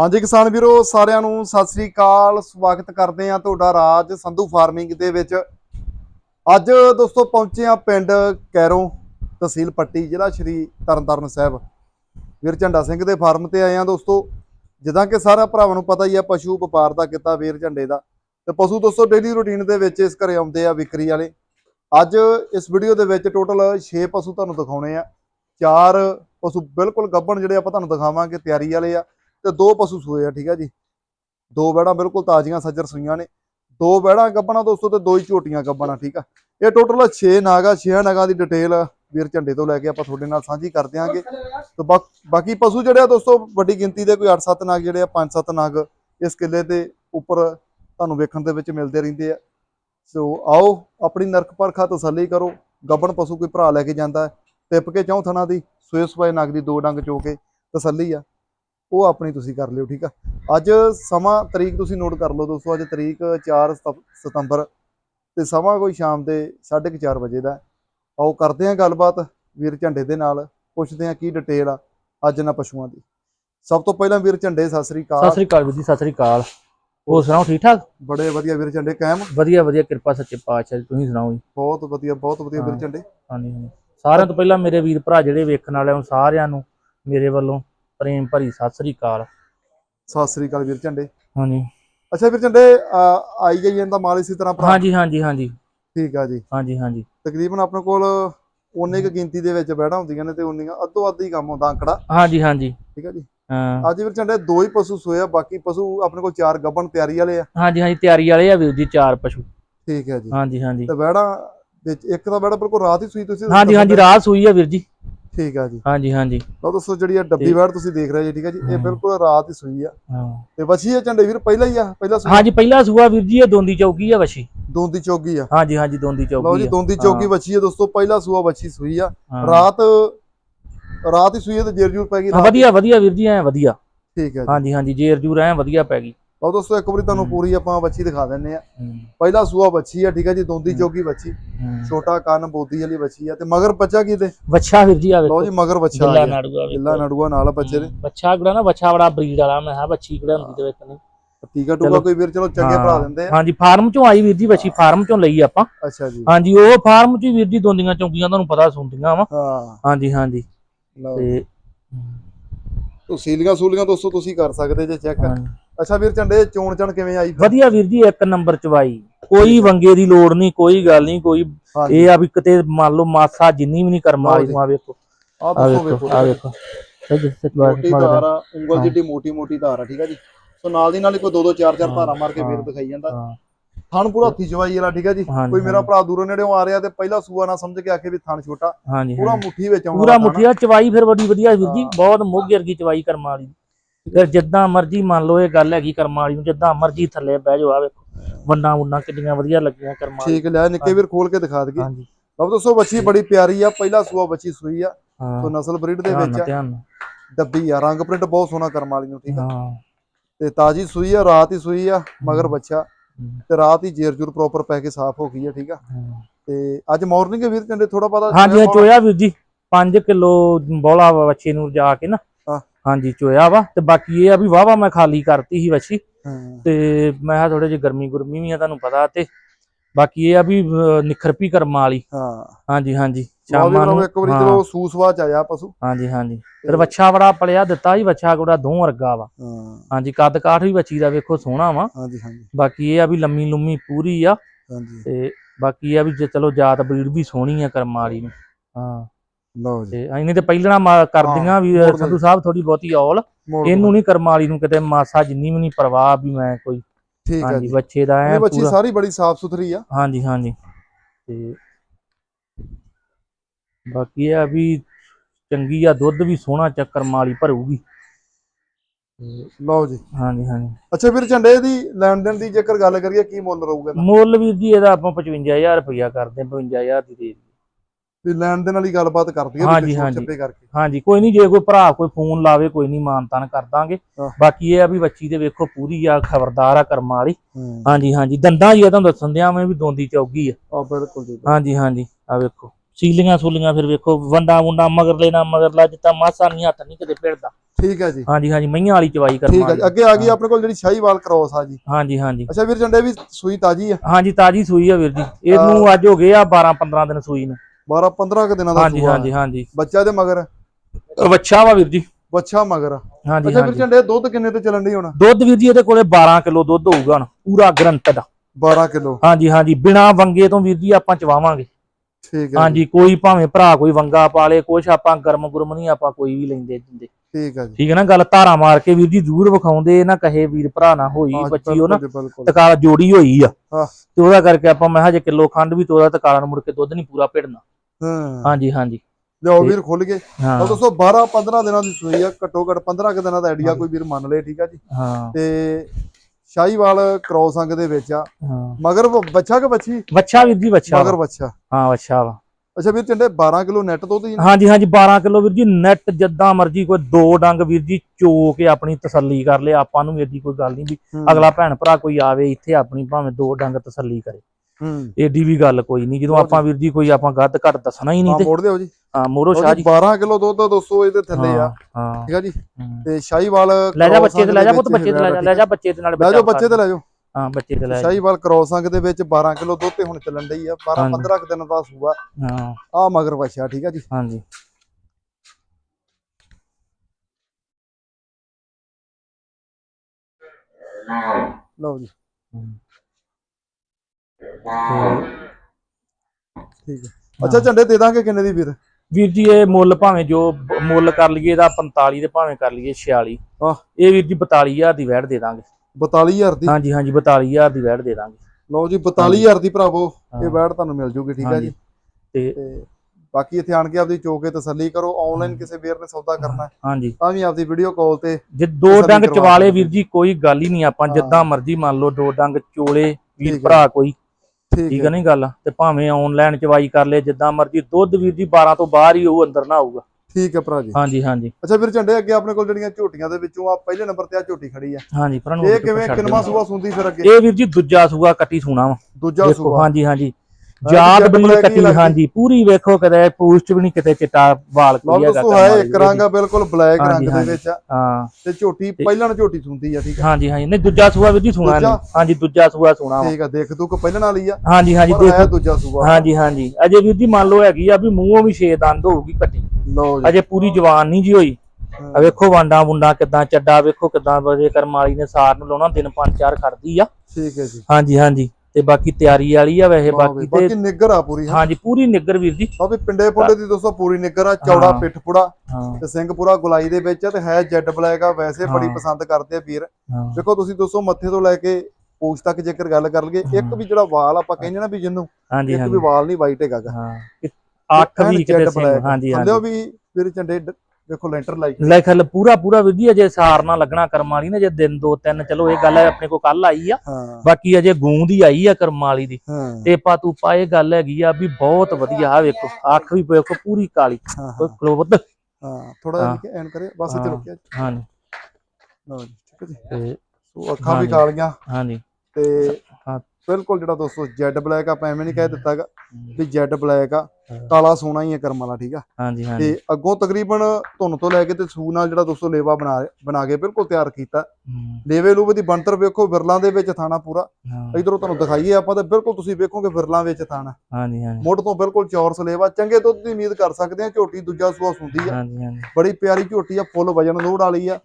ਹਾਂਜੀ ਕਿਸਾਨ ਵੀਰੋ, ਸਾਰਿਆਂ ਨੂੰ ਸਤਿ ਸ੍ਰੀ ਅਕਾਲ। ਸਵਾਗਤ ਕਰਦੇ ਆ ਤੁਹਾਡਾ ਰਾਜ ਸੰਧੂ ਫਾਰਮਿੰਗ ਦੇ ਵਿੱਚ। ਅੱਜ ਦੋਸਤੋ ਪਹੁੰਚੇ ਆ ਪਿੰਡ ਕੈਰੋਂ ਤਹਿਸੀਲ ਪੱਟੀ, ਜ਼ਿਲ੍ਹਾ ਸ਼੍ਰੀ ਤਰਨਤਾਰਨ ਸਾਹਿਬ। ਵੀਰ ਝੰਡਾ ਸਿੰਘ ਦੇ ਫਾਰਮ ਤੇ ਆਏ ਆ ਦੋਸਤੋ। ਜਿੱਦਾਂ ਕਿ ਸਾਰਾ ਭਰਾਵਾਂ ਨੂੰ ਪਤਾ ਹੀ ਆ, ਪਸ਼ੂ ਵਪਾਰ ਦਾ ਕਿੱਤਾ ਵੀਰ ਝੰਡੇ ਦਾ। ਤੇ ਪਸ਼ੂ ਦੋਸਤੋ ਡੇਲੀ ਰੂਟੀਨ ਦੇ ਵਿੱਚ ਇਸ ਘਰੇ ਆਉਂਦੇ ਆ ਵਿਕਰੀ ਵਾਲੇ। ਅੱਜ ਇਸ ਵੀਡੀਓ ਦੇ ਵਿੱਚ ਟੋਟਲ 6 ਪਸ਼ੂ ਤੁਹਾਨੂੰ ਦਿਖਾਉਣੇ ਆ। ਚਾਰ ਪਸ਼ੂ ਬਿਲਕੁਲ ਗੱਭਣ ਜਿਹੜੇ ਆਪਾਂ ਤੁਹਾਨੂੰ ਦਿਖਾਵਾਂਗੇ, ਤਿਆਰੀ ਵਾਲੇ ਆ। ਤੇ ਦੋ ਪਸ਼ੂ ਸੂਏ ਆ ਠੀਕ ਆ ਜੀ। ਦੋ ਬੈੜਾਂ ਬਿਲਕੁਲ ਤਾਜ਼ੀਆਂ ਸੱਜਰ ਸੂਈਆਂ ਨੇ। ਦੋ ਬੈੜਾਂ ਗੱਬਣਾ ਦੋਸਤੋ ਤੇ ਦੋ ਹੀ ਝੋਟੀਆਂ ਗੱਭਣਾ ਠੀਕ ਆ। ਇਹ ਟੋਟਲ 6 ਨਾਗ ਆ 6 ਨਾਗਾਂ ਦੀ ਡਿਟੇਲ ਵੀਰ ਝੰਡੇ ਤੋਂ ਲੈ ਕੇ ਆਪਾਂ ਤੁਹਾਡੇ ਨਾਲ ਸਾਂਝੀ ਕਰ ਦਿਆਂਗੇ। ਤੇ ਬਾ- ਬਾਕੀ ਪਸ਼ੂ ਜਿਹੜੇ ਆ ਦੋਸਤੋ ਵੱਡੀ ਗਿਣਤੀ ਦੇ ਕੋਈ 8-7 ਨਾਗ ਜਿਹੜੇ ਆ 5-7 ਨਾਗ ਇਸ ਕਿੱਲੇ ਤੇ ਉੱਪਰ ਤੁਹਾਨੂੰ ਵੇਖਣ ਦੇ ਵਿੱਚ ਮਿਲਦੇ ਰਹਿੰਦੇ ਆ। ਸੋ ਆਓ ਆਪਣੀ ਨਰਕ ਪਰਖਾ ਤਸੱਲੀ ਕਰੋ। ਗੱਬਣ ਪਸ਼ੂ ਕੋਈ ਭਰਾ ਲੈ ਕੇ ਜਾਂਦਾ ਹੈ, ਟਿੱਪ ਕੇ ਚੌਂ ਥਣਾ ਦੀ ਸੋਏ ਸਵਾਏ ਨਗ ਦੀ ਦੋ ਡੰਗ ਚੋ ਕੇ ਤਸੱਲੀ ਆ। ਉਹ ਆਪਣੀ ਤੁਸੀਂ ਕਰ ਲਿਓ ਠੀਕ ਆ? ਅੱਜ ਸਮਾਂ ਤਰੀਕ ਤੁਸੀਂ ਨੋਟ ਕਰ ਲਓ ਦੋਸਤੋ ਅੱਜ ਤਰੀਕ 4 ਸਤੰ- ਸਤੰਬਰ ਤੇ ਸਮਾਂ ਕੋਈ ਸ਼ਾਮ ਦੇ 4:30 ਵਜੇ ਦਾ। ਆਓ ਕਰਦੇ ਹਾਂ ਗੱਲਬਾਤ ਵੀਰ ਝੰਡੇ ਦੇ ਨਾਲ ਪੁੱਛਦੇ ਹਾਂ ਕੀ ਡਿਟੇਲ ਆ ਅੱਜ ਇਹਨਾਂ ਪਸ਼ੂਆਂ ਦੀ। ਸਭ ਤੋਂ ਪਹਿਲਾਂ ਵੀਰ ਝੰਡੇ ਸਤਿ ਸ੍ਰੀ ਸਤਿ ਅਕਾਲ ਸ੍ਰੀ ਅਕਾਲ ਵੀਰ ਜੀ ਸਤਿ ਸ੍ਰੀ ਅਕਾਲ। ਹੋਰ ਸੁਣਾਓ ਠੀਕ ਠਾਕ? ਬੜੇ ਵਧੀਆ ਵੀਰ ਝੰਡੇ ਕਾਇਮ? ਵਧੀਆ ਵਧੀਆ ਕਿਰਪਾ ਸੱਚੇ ਪਾਤਸ਼ਾਹ ਦੀ ਤੁਸੀਂ ਸੁਣਾਓ ਜੀ? ਬਹੁਤ ਵਧੀਆ ਬਹੁਤ ਵਧੀਆ ਵੀਰ। ਝੰਡੇ। ਹਾਂਜੀ ਹਾਂਜੀ। ਸਾਰਿਆਂ ਤੋਂ ਪਹਿਲਾਂ ਮੇਰੇ ਵੀਰ ਭਰਾ ਜਿਹੜੇ ਵੇਖਣ ਵਾਲੇ ਹੋ ਸਾਰਿਆਂ ਨੂੰ ਮੇਰੇ ਵੱਲੋਂ ਪ੍ਰੇਮ ਭਰੀ ਸਤਿ ਸ੍ਰੀ ਅਕਾਲ। ਸਤਿ ਸ੍ਰੀ ਅਕਾਲ ਵੀਰ ਝੰਡੇ। ਹਾਂਜੀ। ਅੱਛਾ ਵੀਰ ਝੰਡੇ ਆਈ ਗਈ ਜਾਂਦਾ ਮਾਲ ਇਸੇ ਤਰ੍ਹਾਂ ਹਾਂਜੀ ਹਾਂਜੀ ਹਾਂਜੀ। ਠੀਕ ਆ ਜੀ। ਹਾਂਜੀ ਹਾਂਜੀ। ਤਕਰੀਬਨ ਆਪਣੇ ਕੋਲ ਉਨੇ ਕੁ ਗਿਣਤੀ ਦੇ ਵਿੱਚ ਬੈਠਾ ਹੁੰਦੀਆਂ ਨੇ ਤੇ ਉਨੀਆਂ ਅੱਧੋ ਅੱਧ ਹੀ ਕੰਮ ਹੁੰਦਾ ਅੰਕੜਾ। ਹਾਂਜੀ ਹਾਂਜੀ। ਠੀਕ ਆ ਜੀ। ਹਾਂ। ਅੱਜ ਵੀਰ ਝੰਡੇ ਦੋ ਹੀ ਪਸ਼ੂ ਸੋਏ ਆ ਬਾਕੀ ਪਸ਼ੂ ਆਪਣੇ ਕੋਲ ਚਾਰ ਗੱਭਣ ਤਿਆਰੀ ਵਾਲੇ ਆ। ਹਾਂਜੀ ਹਾਂਜੀ ਤਿਆਰੀ ਵਾਲੇ ਆ ਵੀਰ ਜੀ ਚਾਰ ਪਸ਼ੂ। ਠੀਕ ਹੈ ਜੀ। ਹਾਂਜੀ ਹਾਂਜੀ। ਤੇ ਬੈੜਾ ਵਿੱਚ ਇੱਕ ਤਾਂ ਬੈੜਾ ਬਿਲਕੁਲ ਰਾਤ ਹੀ ਸੂਈ ਤੁਸੀਂ ਹਾਂਜੀ ਹਾਂਜੀ ਰਾਤ ਸੂਈ ਆ ਵੀਰ ਜੀ। ਠੀਕ ਆ ਜੀ। ਹਾਂਜੀ ਹਾਂਜੀ। ਲਓ ਦੋਸਤੋ ਜਿਹੜੀ ਆ ਡੱਬੀ ਬੈੜ ਤੁਸੀਂ ਦੇਖ ਰਹੇ ਜੀ ਠੀਕ ਆ ਜੀ ਇਹ। ਬਿਲਕੁਲ ਰਾਤ ਹੀ ਸੂਈ ਆ। ਹਾਂ। ਤੇ ਵਛੀ ਆ ਝੰਡੇ ਵੀਰ ਪਹਿਲਾਂ ਹੀ ਆ ਪਹਿਲਾਂ ਸੂਈ ਹਾਂਜੀ ਪਹਿਲਾ ਸੂਆ ਵੀਰ ਜੀ ਇਹ ਦੋਂਦੀ ਚੌਕੀ ਆ ਵਛੀ। ਦੋਂਦੀ ਚੌਗੀ ਆ। ਹਾਂਜੀ ਹਾਂਜੀ ਦੋਂਦੀ ਲਓ ਚੌਕੀ ਜੀ ਆ। ਦੋਂਦੀ ਚੌਗੀ ਵਛੀ ਆ ਦੋਸਤੋ ਪਹਿਲਾ ਸੂਆ ਵਛੀ ਸੂਈ ਆ। ਰਾਤ ਰਾਤ ਹੀ ਸੂਈ ਆ ਤੇ ਜੇਰ ਜੂਰ ਪੈ ਗਈ ਵਧੀਆ ਵਧੀਆ ਵੀਰ ਜੀ ਐ ਵਧੀਆ। ਠੀਕ ਜੀ। ਹਾਂਜੀ ਹਾਂਜੀ ਜੇਰ ਜੂਰ ਐ ਵਧੀਆ ਪੈ ਗਈ। ਲਓ ਦੋਸਤੋ ਇੱਕ ਵਾਰੀ ਤੁਹਾਨੂੰ। ਪੂਰੀ ਆਪਾਂ ਵੱਛੀ ਦਿਖਾ ਦਿੰਨੇ ਆ ਪਹਿਲਾ ਸੂਆ ਵੱਛੀ ਆ ਠੀਕ ਹੈ ਜੀ ਦੋਂਦੀ। ਚੌਗੀ ਹੂੰ। ਛੋਟਾ ਕੰਨ ਬੋਦੀ ਵਾਲੀ ਵੱਛੀ ਆ ਤੇ ਮਗਰ ਬੱਚਾ ਕੀ ਤੇ ਵੱਛਾ ਵੀਰ ਜੀ ਆ ਲਓ ਜੀ ਮਗਰ ਬੱਚਾ ਆ ਗਿੱਲਾ ਨਾੜੂਆ ਗਿੱਲਾ ਨੜੂਆ ਨਾਲ ਬੱਚੇ ਦੇ। ਬੱਚਾ ਕਿਹੜਾ ਨਾ ਬੱਚਾ ਬੜਾ ਬਰੀਡ ਵਾਲਾ ਮੈਂ ਹਾਂ ਬੱਚੀ ਕਿਹੜਾ ਹੁੰਦੀ ਤੇ ਵੇਖਣੀ। ਟੀਕਾ ਟੂਕਾ। ਕੋਈ ਵੀਰ ਚਲੋ ਚੰਗੇ ਭਰਾ ਦਿੰਦੇ ਆ। ਹਾਂਜੀ ਫਾਰਮ ਚੋਂ ਆਈ ਵੀਰ ਜੀ ਬੱਚੀ ਫਾਰਮ ਚੋਂ ਲਈ ਆਪਾਂ। ਅੱਛਾ ਜੀ। ਹਾਂਜੀ ਉਹ ਫਾਰਮ ਚ ਵੀਰ ਜੀ ਦੋਂਦੀਆਂ ਚੌਂਕੀਆਂ ਤੁਹਾਨੂੰ ਪਤਾ ਸੁਣਦੀਆਂ ਵਾ। ਹਾਂ। ਹਾਂਜੀ ਹਾਂਜੀ। ਲਓ। ਤੇ ਤੋ ਸੀਲੀਆਂ ਸੂਲੀਆਂ ਦੋਸਤੋ ਤੁਸੀਂ ਕਰ ਸਕਦੇ ਜੇ ਚੈੱਕ। ਅੱਛਾ ਵੀਰ ਝੰਡੇ ਚੋਣ ਚਣ ਕਿਵੇਂ ਆਈ ਫਿਰ? ਵਧੀਆ ਵੀਰ ਜੀ ਇੱਕ ਨੰਬਰ ਚਵਾਈ ਕੋਈ ਵੰਗੇ ਦੀ ਲੋੜ ਨਹੀਂ ਕੋਈ ਗੱਲ ਨਹੀਂ ਕੋਈ ਹਾਂਜੀ ਇਹ ਆ ਵੀ ਕਿਤੇ ਮੰਨ ਲਓ ਮਾਸਾ ਜਿੰਨੀ ਵੀ ਨਹੀਂ ਕਰਮ ਵਾਲੀ ਨੂੰ ਆ ਵੇਖੋ ਆ ਵੇਖੋ ਵੇਖੋ ਆ ਵੇਖੋ ਜਿਸ ਮੋਟੀ ਧਾਰ ਆ ਉਂਗਲ ਹਾਂ। ਜਿੱਡੀ ਮੋਟੀ ਮੋਟੀ ਧਾਰ ਆ ਠੀਕ ਆ ਜੀ ਸੋ ਨਾਲ ਦੀ ਨਾਲ ਹੀ ਕੋਈ ਦੋ ਦੋ ਚਾਰ ਚਾਰ ਹਾਂ, ਧਾਰਾਂ ਮਾਰ ਕੇ ਵੀਰ। ਦਿਖਾਈ ਜਾਂਦਾ ਥਣ ਪੂਰਾ ਹੱਥੀ ਚਵਾਈ ਵਾਲਾ ਠੀਕ ਆ ਜੀ ਹਾਂਜੀ, ਕੋਈ ਮੇਰਾ ਹਾਂਜੀ। ਭਰਾ ਦੂਰੋਂ ਨੇੜਿਓਂ ਆ ਰਿਹਾ ਤੇ ਪਹਿਲਾ ਸੂਆ ਨਾ ਸਮਝ ਕੇ ਆਖੇ ਵੀ ਥਣ ਛੋਟਾ ਹਾਂਜੀ ਪੂਰਾ। ਮੁੱਠੀ ਵਿੱਚ ਆਉਂਦਾ ਪੂਰਾ। ਮੁੱਠੀਆ ਚਵਾਈ ਫਿਰ ਬੜੀ ਵਧੀਆ ਵੀਰ ਜੀ ਹਾਂ। ਬਹੁਤ ਮੋਗੀ ਵਰਗੀ ਚਵਾਈ ਕਰਮ ਵਾਲੀ ਜਿੱਦਾਂ ਮਰਜ਼ੀ ਮੰਨ ਲਓ ਇਹ ਗੱਲ ਹੈਗੀ ਕਰਮ ਵਾਲੀ ਨੂੰ ਜਿੱਦਾਂ ਮਰਜ਼ੀ ਥੱਲੇ ਬਹਿ ਜਾਓ ਆ ਵੇਖੋ। ਵੰਡਾਂ ਵੁੰਡਾਂ ਕਿੰਨੀਆਂ ਵਧੀਆ ਲੱਗੀਆਂ ਕਰਮ ਠੀਕ ਲਿਆ ਨਿੱਕੇ ਵੀਰ ਖੋਲ ਕੇ ਦਿਖਾ ਦਈਏ। ਹਾਂਜੀ। ਲਓ ਦੋਸਤੋ ਬੱਚੀ ਬੜੀ ਪਿਆਰੀ ਆ ਪਹਿਲਾ ਸੂਆ ਬੱਚੀ ਸੂਈ ਆ ਸੋ ਨਸਲ ਬਰੀਡ ਦੇ ਵਿੱਚ ਆ। ਡੱਬੀ ਆ ਰੰਗ ਪ੍ਰਿੰਟ ਬਹੁਤ ਸੋਹਣਾ ਕਰਮ ਵਾਲੀ ਨੂੰ ਠੀਕ ਆ। ਤੇ ਤਾਜੀ ਸੂਈ ਆ ਰਾਤ ਹੀ ਸੂਈ ਆ ਮਗਰ ਬੱਚਾ। ਤੇ ਰਾਤ ਹੀ ਜੇਰ ਜੂਰ ਪ੍ਰੋਪਰ ਪੈ ਕੇ ਸਾਫ਼ ਹੋ ਗਈ ਆ ਠੀਕ ਆ। ਤੇ ਅੱਜ ਮਾਰਨਿੰਗ ਵੀਰ ਚੰਡੇ ਥੋੜਾ ਪਤਾ ਹਾਂਜੀ ਚੋਇਆ ਵੀਰ ਜੀ 5 ਕਿਲੋ ਬੋਲਾ ਬੱਚੇ ਨੂੰ ਜਾ ਕੇ ਨਾ। ਹਾਂਜੀ ਚੋਇਆ ਵਾ ਤੇ ਬਾਕੀ ਇਹ ਆ ਵੀ ਵਾਵਾ ਮੈਂ ਖਾਲੀ ਕਰਤੀ ਸੀ ਵੱਛੀ। ਹਾਂ। ਤੇ ਮੈਂ ਕਿਹਾ ਥੋੜੇ ਜਿਹੀ ਗਰਮੀ ਗੁਰਮੀ ਵੀ ਆ ਤੁਹਾਨੂੰ ਪਤਾ ਤੇ। ਬਾਕੀ ਇਹ ਆ ਵੀ ਨਿਖਰਪੀ ਕਰਮਾਂ ਵਾਲੀ। ਹਾਂ। ਹਾਂਜੀ ਹਾਂਜੀ ਸ਼ਾਮਾਂ ਨੂੰ ਇੱਕ ਵਾਰੀ ਹਾਂ, ਚਲੋ ਸੂਸਵਾ ਚ ਆਇਆ ਪਸ਼ੂ। ਹਾਂਜੀ ਹਾਂਜੀ। ਫਿਰ ਵੱਛਾ ਬੜਾ ਪਲਿਆ ਦਿੱਤਾ ਜੀ ਵੱਛਾ ਕੋੜਾ ਦੋ ਵਰਗਾ ਵਾ। ਹਾਂ। ਹਾਂਜੀ ਕੱਦ ਕਾਠ ਵੀ ਬੱਚੀ ਦਾ ਵੇਖੋ ਸੋਹਣਾ ਵਾ। ਹਾਂਜੀ ਹਾਂਜੀ। ਬਾਕੀ ਇਹ ਆ ਵੀ ਲੰਮੀ ਲੁੰਮੀ ਪੂਰੀ ਆ। ਹਾਂਜੀ। ਤੇ ਬਾਕੀ ਇਹ ਆ ਵੀ ਜੇ ਚਲੋ ਜਾਤ ਬਰੀਡ ਵੀ ਸੋਹਣੀ ਆ ਕਰਮਾਂ ਵਾਲੀ ਨੂੰ। ਹਾਂ। ਲਓ ਜੀ। ਤੇ ਅਸੀਂ ਤੇ ਪਹਿਲਣਾ ਕਰਦੀਆਂ ਵੀ। ਸੰਧੂ ਸਾਹਿਬ ਥੋੜੀ ਬਹੁਤੀ ਔਲ। ਇਹਨੂੰ ਨਹੀਂ ਕਰਮਾਂ ਵਾਲੀ ਨੂੰ ਕਿਤੇ ਮਾਸਾ ਜਿੰਨੀ ਵੀ ਨਹੀਂ ਪਰਵਾਹ ਵੀ ਮੈਂ ਕੋਈ। ਠੀਕ ਹੈ ਜੀ। ਬੱਚੇ ਦਾ ਐ ਬੱਚੀ ਸਾਰੀ ਬੜੀ ਸਾਫ਼ ਸੁਥਰੀ ਆ। ਹਾਂਜੀ ਹਾਂਜੀ। ਤੇ ਬਾਕੀ ਇਹ ਆ ਵੀ ਚੰਗੀ ਆ ਦੁੱਧ ਵੀ ਸੋਹਣਾ ਚੱਕਰ ਮਾਲੀ ਭਰੂਗੀ। ਲਓ ਜੀ। ਹਾਂਜੀ ਹਾਂਜੀ। ਅੱਛਾ ਵੀਰ ਝੰਡੇ ਦੀ ਲੈਣ ਦੇਣ ਦੀ ਜੇਕਰ ਗੱਲ ਕਰੀਏ ਕੀ ਮੁੱਲ ਰਹੂਗਾ? ਮੁੱਲ ਵੀਰ ਜੀ ਇਹਦਾ ਆਪਾਂ 55000 ਰੁਪਇਆ ਕਰਦੇ ਹਾਂ 55000 ਦੀ ਦੇ। ਵੀ ਲੈਣ ਦੇਣ ਵਾਲੀ ਗੱਲਬਾਤ ਕਰਦੀ ਹੈ ਹਾਂਜੀ, ਹਾਂਜੀ। ਚੱਪੇ ਕਰਕੇ। ਹਾਂਜੀ ਕੋਈ ਨਹੀਂ ਜੇ ਕੋਈ ਭਰਾ ਕੋਈ ਫੋਨ ਲਾਵੇ ਕੋਈ ਨਹੀਂ ਮਾਨਤਾਨ ਕਰ ਦਾਂਗੇ। ਹਾਂ। ਬਾਕੀ ਇਹ ਆ ਵੀ ਬੱਚੀ ਦੇ ਵੇਖੋ ਪੂਰੀ ਆ ਖਬਰਦਾਰ ਆ ਕਰਮਾਂ ਵਾਲੀ। ਹਾਂ। ਹਾਂਜੀ ਹਾਂਜੀ। ਦੰਦਾਂ ਜੀ ਆ ਤੁਹਾਨੂੰ ਦੱਸਣ ਦਿਆਂ ਮੈਂ ਵੀ ਦੋਂਦੀ ਚੌਗੀ ਆ। ਆ ਬਿਲਕੁਲ ਜੀ। ਹਾਂਜੀ ਹਾਂਜੀ। ਆ ਵੇਖੋ ਸੀਲੀਆਂ ਸੂਲੀਆਂ ਫਿਰ ਵੇਖੋ ਵੰਡਾ ਵੁੰਡਾ ਮਗਰਲੇ ਨਾ ਮਗਰਲਾ ਜਿੱਤਾ ਮਾਸਾ ਨਹੀਂ ਹੱਥ ਨਹੀਂ ਕਿਤੇ ਭਿੜਦਾ। ਠੀਕ ਹੈ ਜੀ। ਹਾਂਜੀ ਹਾਂਜੀ ਮਈਆਂ ਵਾਲੀ ਚਵਾਈ ਕਰਮ ਠੀਕ ਹੈ ਜੀ। ਅੱਗੇ ਆ ਗਈ ਆਪਣੇ ਕੋਲ ਜਿਹੜੀ ਸ਼ਾਹੀਵਾਲ ਕ੍ਰੋਸ ਆ ਜੀ। ਹਾਂਜੀ ਹਾਂਜੀ। ਅੱਛਾ ਵੀਰ ਝੰਡੇ ਵੀ ਸੂਈ ਤਾਜੀ ਆ। ਹਾਂਜੀ ਤਾਜੀ ਸੂਈ ਆ ਵੀਰ ਜੀ। ਇਹਨੂੰ ਅੱਜ ਹੋ ਗਏ ਆ 12 15 ਦਿਨ ਸੂਈ ਨੂੰ। 12 15 ਕੁ ਦਿਨਾਂ ਦਾ ਹਾਂਜੀ ਸੂਆ। ਹਾਂਜੀ ਹਾਂਜੀ। ਬੱਚਾ ਦੇ ਮਗਰ? ਵੱਛਾ ਵਾ ਵੀਰ ਜੀ। ਬੱਚਾ ਮਗਰ। ਹਾਂਜੀ ਅੱਛਾ ਵੀਰ ਹਾਂਜੀ। ਝੰਡੇ ਦੁੱਧ ਕਿੰਨੇ ਤੇ ਚੱਲਣ ਦੀ ਹੁਣ? ਦੁੱਧ ਵੀਰ ਜੀ ਇਹਦੇ ਕੋਲੇ 12 ਕਿਲੋ ਦੁੱਧ ਹੋਊਗਾ ਹੁਣ ਪੂਰਾ ਗਰੰਟਡ। 12 ਕਿਲੋ। ਹਾਂਜੀ ਹਾਂਜੀ ਬਿਨਾ ਵੰਗੇ ਤੋਂ ਵੀਰ ਜੀ ਆਪਾਂ ਚਵਾਵਾਂਗੇ। ਠੀਕ ਹੈ ਹਾਂਜੀ ਕੋਈ ਭਾਵੇਂ ਭਰਾ ਕੋਈ ਵੰਗਾ ਪਾਲੇ ਕੁਛ ਆਪਾਂ ਗਰਮ ਗੁਰਮ ਨਹੀਂ ਆਪਾਂ ਕੋਈ ਵੀ ਲੈਂਦੇ ਦਿੰਦੇ। ਠੀਕ ਹੈ ਜੀ। ਠੀਕ ਹੈ ਨਾ ਗੱਲ ਧਾਰਾ ਮਾਰ ਕੇ ਵੀਰ ਜੀ ਜ਼ਰੂਰ ਵਿਖਾਉਂਦੇ ਇਹ ਨਾ ਕਹੇ ਵੀਰ ਭਰਾ ਨਾ ਹੋਈ ਹਾਂ, ਬੱਚੀ ਉਹ ਨਾ ਬਿਲਕੁਲ ਜੀ, ਬਿਲਕੁਲ। ਤਕਾਲਾ ਜੋੜੀ ਹੋਈ ਆ। ਹਾਂ। ਤੇ ਉਹਦਾ ਕਰਕੇ ਆਪਾਂ ਮੈਂ ਹਜੇ ਕਿਲੋ ਖੰਡ ਵੀ ਤੋਦਾ ਤਕਾਲਾ ਨੂੰ ਮੁੜ ਕੇ ਦੁੱਧ ਨਹੀਂ ਪੂਰਾ ਭਿੜਨਾ। ਹਾਂ। ਹਾਂਜੀ ਹਾਂਜੀ। ਲਿਓ ਵੀਰ ਖੁੱਲ ਗਏ। ਤਾਂ ਦੋਸਤੋ 12 15 ਦਿਨਾਂ ਦੀ ਸੂਈ ਆ ਘੱਟੋ ਘੱਟ 15 ਕੁ ਦਿਨਾਂ ਦਾ ਆਈਡੀਆ ਕੋਈ ਵੀਰ ਮੰਨ ਲੇ ਠੀਕ ਆ ਜੀ? ਹਾਂ। ਤੇ ਸ਼ਾਹੀਵਾਲ ਕ੍ਰੋਸ ਅੰਗ ਦੇ ਵਿੱਚ ਆ। ਮਗਰ ਬੱਚਾ ਕਿ ਬੱਚੀ ਵੱਛਾ ਵੀਰ ਜੀ ਵੱਛਾ ਮਗਰ। ਬੱਚਾ ਹਾਂ ਵੱਛਾ ਵਾ। ਅੱਛਾ ਵੀਰ ਚੰਡੇ 12 ਕਿਲੋ ਨੈਟ ਦੁੱਧ ਜੀ ਹਾਂਜੀ ਹਾਂਜੀ 12 ਕਿਲੋ ਵੀਰ ਜੀ ਨੈਟ ਜਿੱਦਾਂ ਮਰਜ਼ੀ ਕੋਈ ਦੋ ਡੰਗ ਵੀਰ ਜੀ ਚੋ ਕੇ ਆਪਣੀ ਤਸੱਲੀ ਕਰ ਲੇ ਆਪਾਂ ਨੂੰ ਜੀ ਕੋਈ ਗੱਲ ਨਹੀਂ ਵੀ ਅਗਲਾ ਭੈਣ ਭਰਾ ਕੋਈ ਆਵੇ ਇੱਥੇ ਆਪਣੀ ਭਾਵੇਂ ਦੋ ਡੰਗ ਤਸੱਲੀ ਕਰੇ। ਏਡੀ ਵੀ ਗੱਲ ਕੋਈ ਨਹੀਂ ਜਦੋਂ ਆਪਾਂ ਵੀਰ ਜੀ ਕੋਈ ਆਪਾਂ ਗੱਦ ਘੱਟ ਦੱਸਣਾ ਹੀ ਨਹੀਂ ਹਾਂ ਤੇ। ਮੋੜ ਦਿਓ ਜੀ। ਹਾਂ ਮੋਰੋ ਸ਼ਾਹ ਜੀ, ਜੀ। 12 ਕਿਲੋ ਦੁੱਧ ਆ ਦੋਸਤੋ ਇਹਦੇ ਥੱਲੇ ਆ। ਹਾਂ ਹਾਂ। ਠੀਕ ਆ ਜੀ? ਹੂੰ। ਤੇ ਸ਼ਾਹੀਵਾਲ ਲੈ ਜਾ ਬੱਚੇ ਤੇ ਲੈ ਜਾ ਦੇ ਪੁੱਤ ਬੱਚੇ ਤੇ ਲੈ ਜਾ ਲੈ ਜਾ ਬੱਚੇ ਤੇ ਨਾਲ ਲੈ ਜਾਓ ਬੱਚੇ ਤੇ ਲੈ। ਜਾਓ ਹਾਂ ਬੱਚੇ ਤੇ ਲੈ ਜਾ। ਸ਼ਾਹੀਵਾਲ ਕ੍ਰੋਸ ਅੰਗ ਦੇ ਵਿੱਚ 12 ਕਿਲੋ ਦੁੱਧ ਤੇ ਹੁਣ ਚੱਲਣ ਡਈ ਆ। 12 ਹਾਂਜੀ। 15 ਕੁ ਦਿਨ ਦਾ ਸੂਆ। ਹਾਂ। ਆ ਮਗਰ ਬੱਚਾ ਠੀਕ ਆ ਜੀ? ਹਾਂਜੀ। ਲਓ ਜੀ। ਹੂੰ। ਠੀਕ ਹੈ। ਅੱਛਾ ਝੰਡੇ ਦੇ ਦਾਂਗੇ ਕਿੰਨੇ ਦੀ ਵੀਰ? ਵੀਰ ਜੀ ਇਹ ਮੁੱਲ ਭਾਵੇਂ ਜੋ ਮੁੱਲ ਕਰ ਲਈਏ ਇਹਦਾ 45 ਤੇ ਭਾਵੇਂ ਕਰ ਲਈਏ 46 ਆਹ। ਇਹ ਵੀਰ ਜੀ 42000 ਦੀ ਵੈਟ ਦੇ ਦਾਂਗੇ। 42000 ਦੀ? ਹਾਂਜੀ ਹਾਂਜੀ 42000 ਦੀ ਵੈਟ ਦੇ ਦਾਂਗੇ। ਲਓ ਜੀ 42000 ਦੀ ਭਰਾਵੋ ਇਹ। ਬੈਡ ਤੁਹਾਨੂੰ ਮਿਲ ਜੂਗੀ ਠੀਕ ਹੈ ਜੀ। ਤੇ ਬਾਕੀ ਇੱਥੇ ਆਣ ਕੇ ਆਪਦੀ ਚੋਕੇ ਤਸੱਲੀ ਕਰੋ ਆਨਲਾਈਨ ਕਿਸੇ ਵੀਰ ਨੇ ਸੌਦਾ ਕਰਨਾ ਹੈ, ਹਾਂਜੀ। ਤਾਂ ਵੀ ਆਪਦੀ ਵੀਡੀਓ ਕਾਲ ਤੇ ਜੇ ਦੋ ਡੰਗ ਚਵਾਲੇ ਵੀਰ ਜੀ ਕੋਈ ਗੱਲ ਹੀ ਨਹੀਂ ਆਪਾਂ। ਜਿੱਦਾਂ ਮਰਜ਼ੀ ਮੰਨ ਲਓ ਦੋ ਡੰਗ ਚੋਲੇ ਵੀਰ। ਭਰਾ ਕੋਈ। ਠੀਕ ਹੈ। ਨਹੀਂ ਗੱਲ? ਤੇ ਭਾਵੇਂ ਆਨਲਾਈਨ ਚਵਾਈ ਕਰ ਲੇ ਜਿੱਦਾਂ ਮਰਜ਼ੀ ਦੁੱਧ ਵੀਰ ਜੀ 12 ਤੋਂ ਬਾਹਰ ਹੀ ਉਹ ਅੰਦਰ ਨਾ ਆਊਗਾ। ਠੀਕ ਹੈ ਭਰਾ ਜੀ। ਹਾਂਜੀ ਹਾਂਜੀ। ਅੱਛਾ ਵੀਰ ਝੰਡੇ ਅੱਗੇ ਆਪਣੇ ਕੋਲ ਜਿਹੜੀਆਂ ਝੋਟੀਆਂ ਦੇ ਵਿੱਚੋਂ ਆ ਪਹਿਲੇ ਨੰਬਰ ਤੇ ਆ ਝੋਟੀ ਖੜੀ ਆ। ਹਾਂਜੀ ਭਰਾ ਨੂੰ ਇਹ ਕਿਵੇਂ ਕਿੰਨਵਾਂ। ਸੂਆ ਸੁੰਦੀ ਫਿਰ ਅੱਗੇ? ਇਹ ਵੀਰ ਜੀ ਦੂਜਾ ਸੂਆ ਕੱਟੀ ਸੂਣਾ ਵਾ। ਦੂਜਾ ਸੂਆ। ਹਾਂਜੀ ਹਾਂਜੀ। Black ਹੀ ਕੱਟੀ। ਹਾਂਜੀ ਪੂਰੀ ਵੇਖੋ ਕਦੇ ਪੂਛ ਵੀ ਨਹੀਂ ਕਿਤੇ ਚਿੱਟਾ ਵਾਲ ਕੋਈ ਹੈਗਾ ਹੈ ਇੱਕ। ਰੰਗ ਆ ਬਿਲਕੁਲ ਬਲੈਕ ਹਾਂਜੀ, ਰੰਗ ਦੇ ਹਾਂਜੀ। ਵਿੱਚ ਆ। ਹਾਂ। ਤੇ ਝੋਟੀ ਪਹਿਲਾਂ ਨੂੰ ਝੋਟੀ ਸੁੰਦੀ ਆ ਠੀਕ ਹੈ ਹਾਂਜੀ ਹਾਂਜੀ। ਨਹੀਂ ਦੂਜਾ ਸੂਆ ਵੀਰ ਜੀ ਸੂਣਾ ਦੂਜਾ? ਨਹੀਂ। ਹਾਂਜੀ ਦੂਜਾ ਸੂਆ ਸੂਣਾ ਵਾ। ਠੀਕ ਆ ਦੇਖ ਤੂੰ ਕੋ ਪਹਿਲਾਂ ਨਾਲ ਹੀ ਆ। ਹਾਂਜੀ ਹਾਂਜੀ ਪਰ ਹੈ ਦੇਖੋ। ਦੂਜਾ ਸੂਆ। ਹਾਂਜੀ ਹਾਂਜੀ। ਅਜੇ ਵੀਰ ਜੀ ਮੰਨ ਲਓ ਹੈਗੀ ਆ ਵੀ ਮੂੰਹੋਂ ਵੀ ਛੇ ਦੰਦ ਹੋਊਗੀ ਕੱਟੀ। ਲਓ ਜੀ। ਅਜੇ ਪੂਰੀ ਜਵਾਨ ਨਹੀਂ ਜੀ ਹੋਈ। ਆ ਵੇਖੋ ਵਾਂਡਾ ਵੁੰਡਾ ਕਿਦਾਂ ਚੱਡਾ ਵੇਖੋ ਕਿਦਾਂ ਵਜੇ ਕਰਮ ਵਾਲੀ ਨੇ ਸਾਰ ਨੂੰ ਲਾਉਣਾ ਦਿਨ ਪੰਜ ਚਾਰ ਖੜਦੀ ਆ। ਠੀਕ ਹੈ ਜੀ। ਹਾਂਜੀ ਹਾਂਜੀ। ਤੇ ਬਾਕੀ ਤਿਆਰੀ ਵਾਲੀ ਆ ਵੈਸੇ ਬਾਕੀ ਤੇ ਬਾਕੀ ਨਿੱਗਰ ਆ ਪੂਰੀ ਹਾਂਜੀ ਪੂਰੀ ਨਿੱਗਰ ਵੀਰ ਜੀ। ਆ ਵੀ ਪਿੰਡੇ ਪੁੰਡੇ ਦੀ ਦੋਸਤੋ ਪੂਰੀ ਨਿੱਗਰ ਆ ਚੌੜਾ। ਪਿੱਠ ਪੁੜਾ ਤੇ ਸਿੰਘ ਪੂਰਾ ਗੁਲਾਈ ਦੇ ਵਿੱਚ ਤੇ ਹੈ ਜੈਡ ਬਲੈਕ ਆ ਵੈਸੇ ਬੜੀ। ਪਸੰਦ ਕਰਦੇ ਆ ਵੀਰ। ਦੇਖੋ ਤੁਸੀਂ ਦੋਸਤੋ ਮੱਥੇ ਤੋਂ ਲੈ ਕੇ ਪੂਛ ਤੱਕ ਜੇਕਰ ਗੱਲ ਕਰ ਲਈਏ ਇੱਕ। ਵੀ ਜਿਹੜਾ ਵਾਲ ਆਪਾਂ ਕਹਿੰਦੇ ਨਾ ਵੀ ਜਿੰਨੂੰ ਇੱਕ ਵੀ ਵਾਲ ਨਹੀਂ ਵਾਈਟ ਹੈਗਾ। ਹਾਂ। ਅੱਖ ਵੀ ਕਿਤੇ ਸਿੰਘ ਹਾਂਜੀ ਹਾਂਜੀ। ਵੀ ਵੀਰ ਝੰਡੇ ਦੇਖੋ ਲੈਂਟਰ ਲਾਈ ਲੈਖਲ ਪੂਰਾ ਪੂਰਾ ਵਧੀਆ ਜੇ ਸਾਰ ਨਾ ਲੱਗਣਾ ਕਰਮ ਵਾਲੀ ਨੇ ਜੇ ਦਿਨ ਦੋ ਤਿੰਨ ਚਲੋ ਇਹ ਗੱਲ ਆਪਣੇ ਕੋ ਕੱਲ ਆਈ ਆ। ਹਾਂ। ਬਾਕੀ ਅਜੇ ਗੂੰਦ ਹੀ ਆਈ ਆ ਕਰਮ ਵਾਲੀ ਦੀ। ਹਾਂ। ਟੇਪਾ ਤੂਪਾ ਇਹ ਗੱਲ ਹੈਗੀ ਆ ਵੀ ਬਹੁਤ ਵਧੀਆ ਆ ਵੇਖੋ ਅੱਖ ਵੀ ਵੇਖੋ ਪੂਰੀ ਕਾਲੀ। ਹਾਂ ਕੋਈ ਕਲੋਬਦ ਹਾਂ ਥੋੜਾ ਹਾਂ। ਜਿਹਾ ਐਨ ਕਰੇ ਬਸ ਇੱਥੇ ਹਾਂ। ਰੁਕਿਆ ਲਓ ਜੀ ਠੀਕ ਹੈ ਜੀ। ਤੇ ਸੋ ਅੱਖਾਂ ਵੀ। ਕਾਲੀਆਂ। ਹਾਂਜੀ ਤੇ ਹਾਂ। ਬਿਲਕੁਲ ਜਿਹੜਾ ਦੋਸਤੋ ਜੈਡ ਬਲੈਕ ਆਪਾਂ ਐਵੇਂ ਨਹੀਂ ਕਹਿ ਦਿੱਤਾਗਾ ਵੀ ਜੈਡ ਬਲੈਕ ਆ ਕਾਲਾ ਸੋਨਾ ਹੀ ਹੈ ਕਰਮ ਵਾਲਾ ਠੀਕ ਆ? ਹਾਂਜੀ ਹਾਂਜੀ। ਤੇ ਅੱਗੋਂ ਤਕਰੀਬਨ ਧੁੰਨ ਤੋਂ ਲੈ ਕੇ ਤੇ ਸੂ ਨਾਲ ਜਿਹੜਾ ਦੋਸਤੋ ਲੇਵਾ ਬਣਾ ਬਣਾ ਕੇ ਬਿਲਕੁਲ ਤਿਆਰ ਕੀਤਾ। ਲੇਵੇ ਲੂਵੇ ਦੀ ਬਣਤਰ ਵੇਖੋ ਵਿਰਲਾਂ ਦੇ ਵਿੱਚ ਥਾਣਾ ਪੂਰਾ। ਇਧਰੋਂ ਤੁਹਾਨੂੰ ਦਿਖਾਈਏ ਆਪਾਂ ਤੇ ਬਿਲਕੁਲ ਤੁਸੀਂ ਵੇਖੋਗੇ ਵਿਰਲਾਂ ਵਿੱਚ ਥਾਣਾ। ਹਾਂਜੀ ਹਾਂਜੀ। ਮੁੱਢ ਤੋਂ ਬਿਲਕੁਲ ਚੌਰਸ ਲੇਵਾ ਚੰਗੇ ਦੁੱਧ ਦੀ ਉਮੀਦ ਕਰ ਸਕਦੇ ਆ ਝੋਟੀ ਦੂਜਾ ਸੂਆ ਸੁੰਦੀ ਆ। ਹਾਂਜੀ ਹਾਂਜੀ। ਬੜੀ ਪਿਆਰੀ ਝੋਟੀ ਆ ਫੁੱਲ ਵਜਨ ਲੋੜ ਵਾਲੀ ਆ।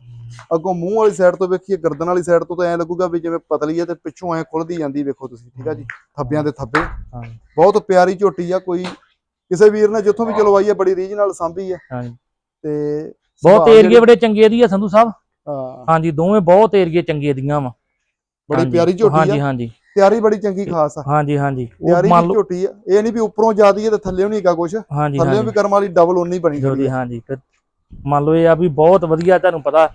ਅੱਗੋਂ ਮੂੰਹ ਵਾਲੀ ਸਾਈਡ ਤੋਂ ਵੇਖੀਏ ਗਰਦਨ ਵਾਲੀ ਸਾਈਡ ਤੋਂ ਤਾਂ ਐ ਲੱਗੂਗਾ ਵੀ ਜਿਵੇਂ ਪਤਲੀ ਆ ਤੇ ਪਿੱਛੋਂ ਐ ਖੁੱਲਦੀ ਜਾਂਦੀ ਵੇਖੋ ਤੁਸੀਂ ਠੀਕ ਆ ਜੀ? ਥੱਬਿਆਂ ਦੇ ਥੱਬੇ। ਹਾਂ। ਬਹੁਤ ਪਿਆਰੀ ਝੋਟੀ ਆ ਕੋਈ ਕਿਸੇ ਵੀਰ ਨੇ ਜਿੱਥੋਂ ਵੀ ਚਲਵਾਈ ਆ ਬੜੀ ਰੀਝ ਨਾਲ ਸਾਂਭੀ ਆ। ਹਾਂਜੀ ਤੇ ਬਹੁਤ ਏਰੀਏ ਬੜੇ ਚੰਗੇ ਦੀ ਆ ਸੰਧੂ ਸਾਹਿਬ। ਹਾਂ। ਹਾਂਜੀ ਦੋਵੇਂ ਬਹੁਤ ਏਰੀਏ ਚੰਗੇ ਦੀਆਂ ਵਾ। ਬੜੀ ਪਿਆਰੀ ਝੋਟੀ ਹਾਂਜੀ ਆ। ਹਾਂਜੀ ਤਿਆਰੀ ਬੜੀ ਚੰਗੀ ਖਾਸ ਆ। ਹਾਂਜੀ ਹਾਂਜੀ। ਤਿਆਰੀ ਮੰਨ ਦੀ ਲਓ ਝੋਟੀ ਆ। ਇਹ ਨਹੀਂ ਵੀ ਉੱਪਰੋਂ ਜ਼ਿਆਦੀ ਹੈ ਤੇ ਥੱਲੇੋਂ ਨਹੀਂ ਹੈਗਾ ਕੁਛ। ਹਾਂਜੀ ਥੱਲੇੋਂ ਹਾਂਜੀ। ਵੀ ਕਰਮ ਵਾਲੀ ਡਬਲ ਉਨੀ ਬਣੀ ਜੋ ਖੜੀ ਦੀ ਆ। ਹਾਂਜੀ। ਮੰਨ ਲਓ ਇਹ ਆ ਵੀ ਬਹੁਤ ਵਧੀਆ ਤੁਹਾਨੂੰ ਪਤਾ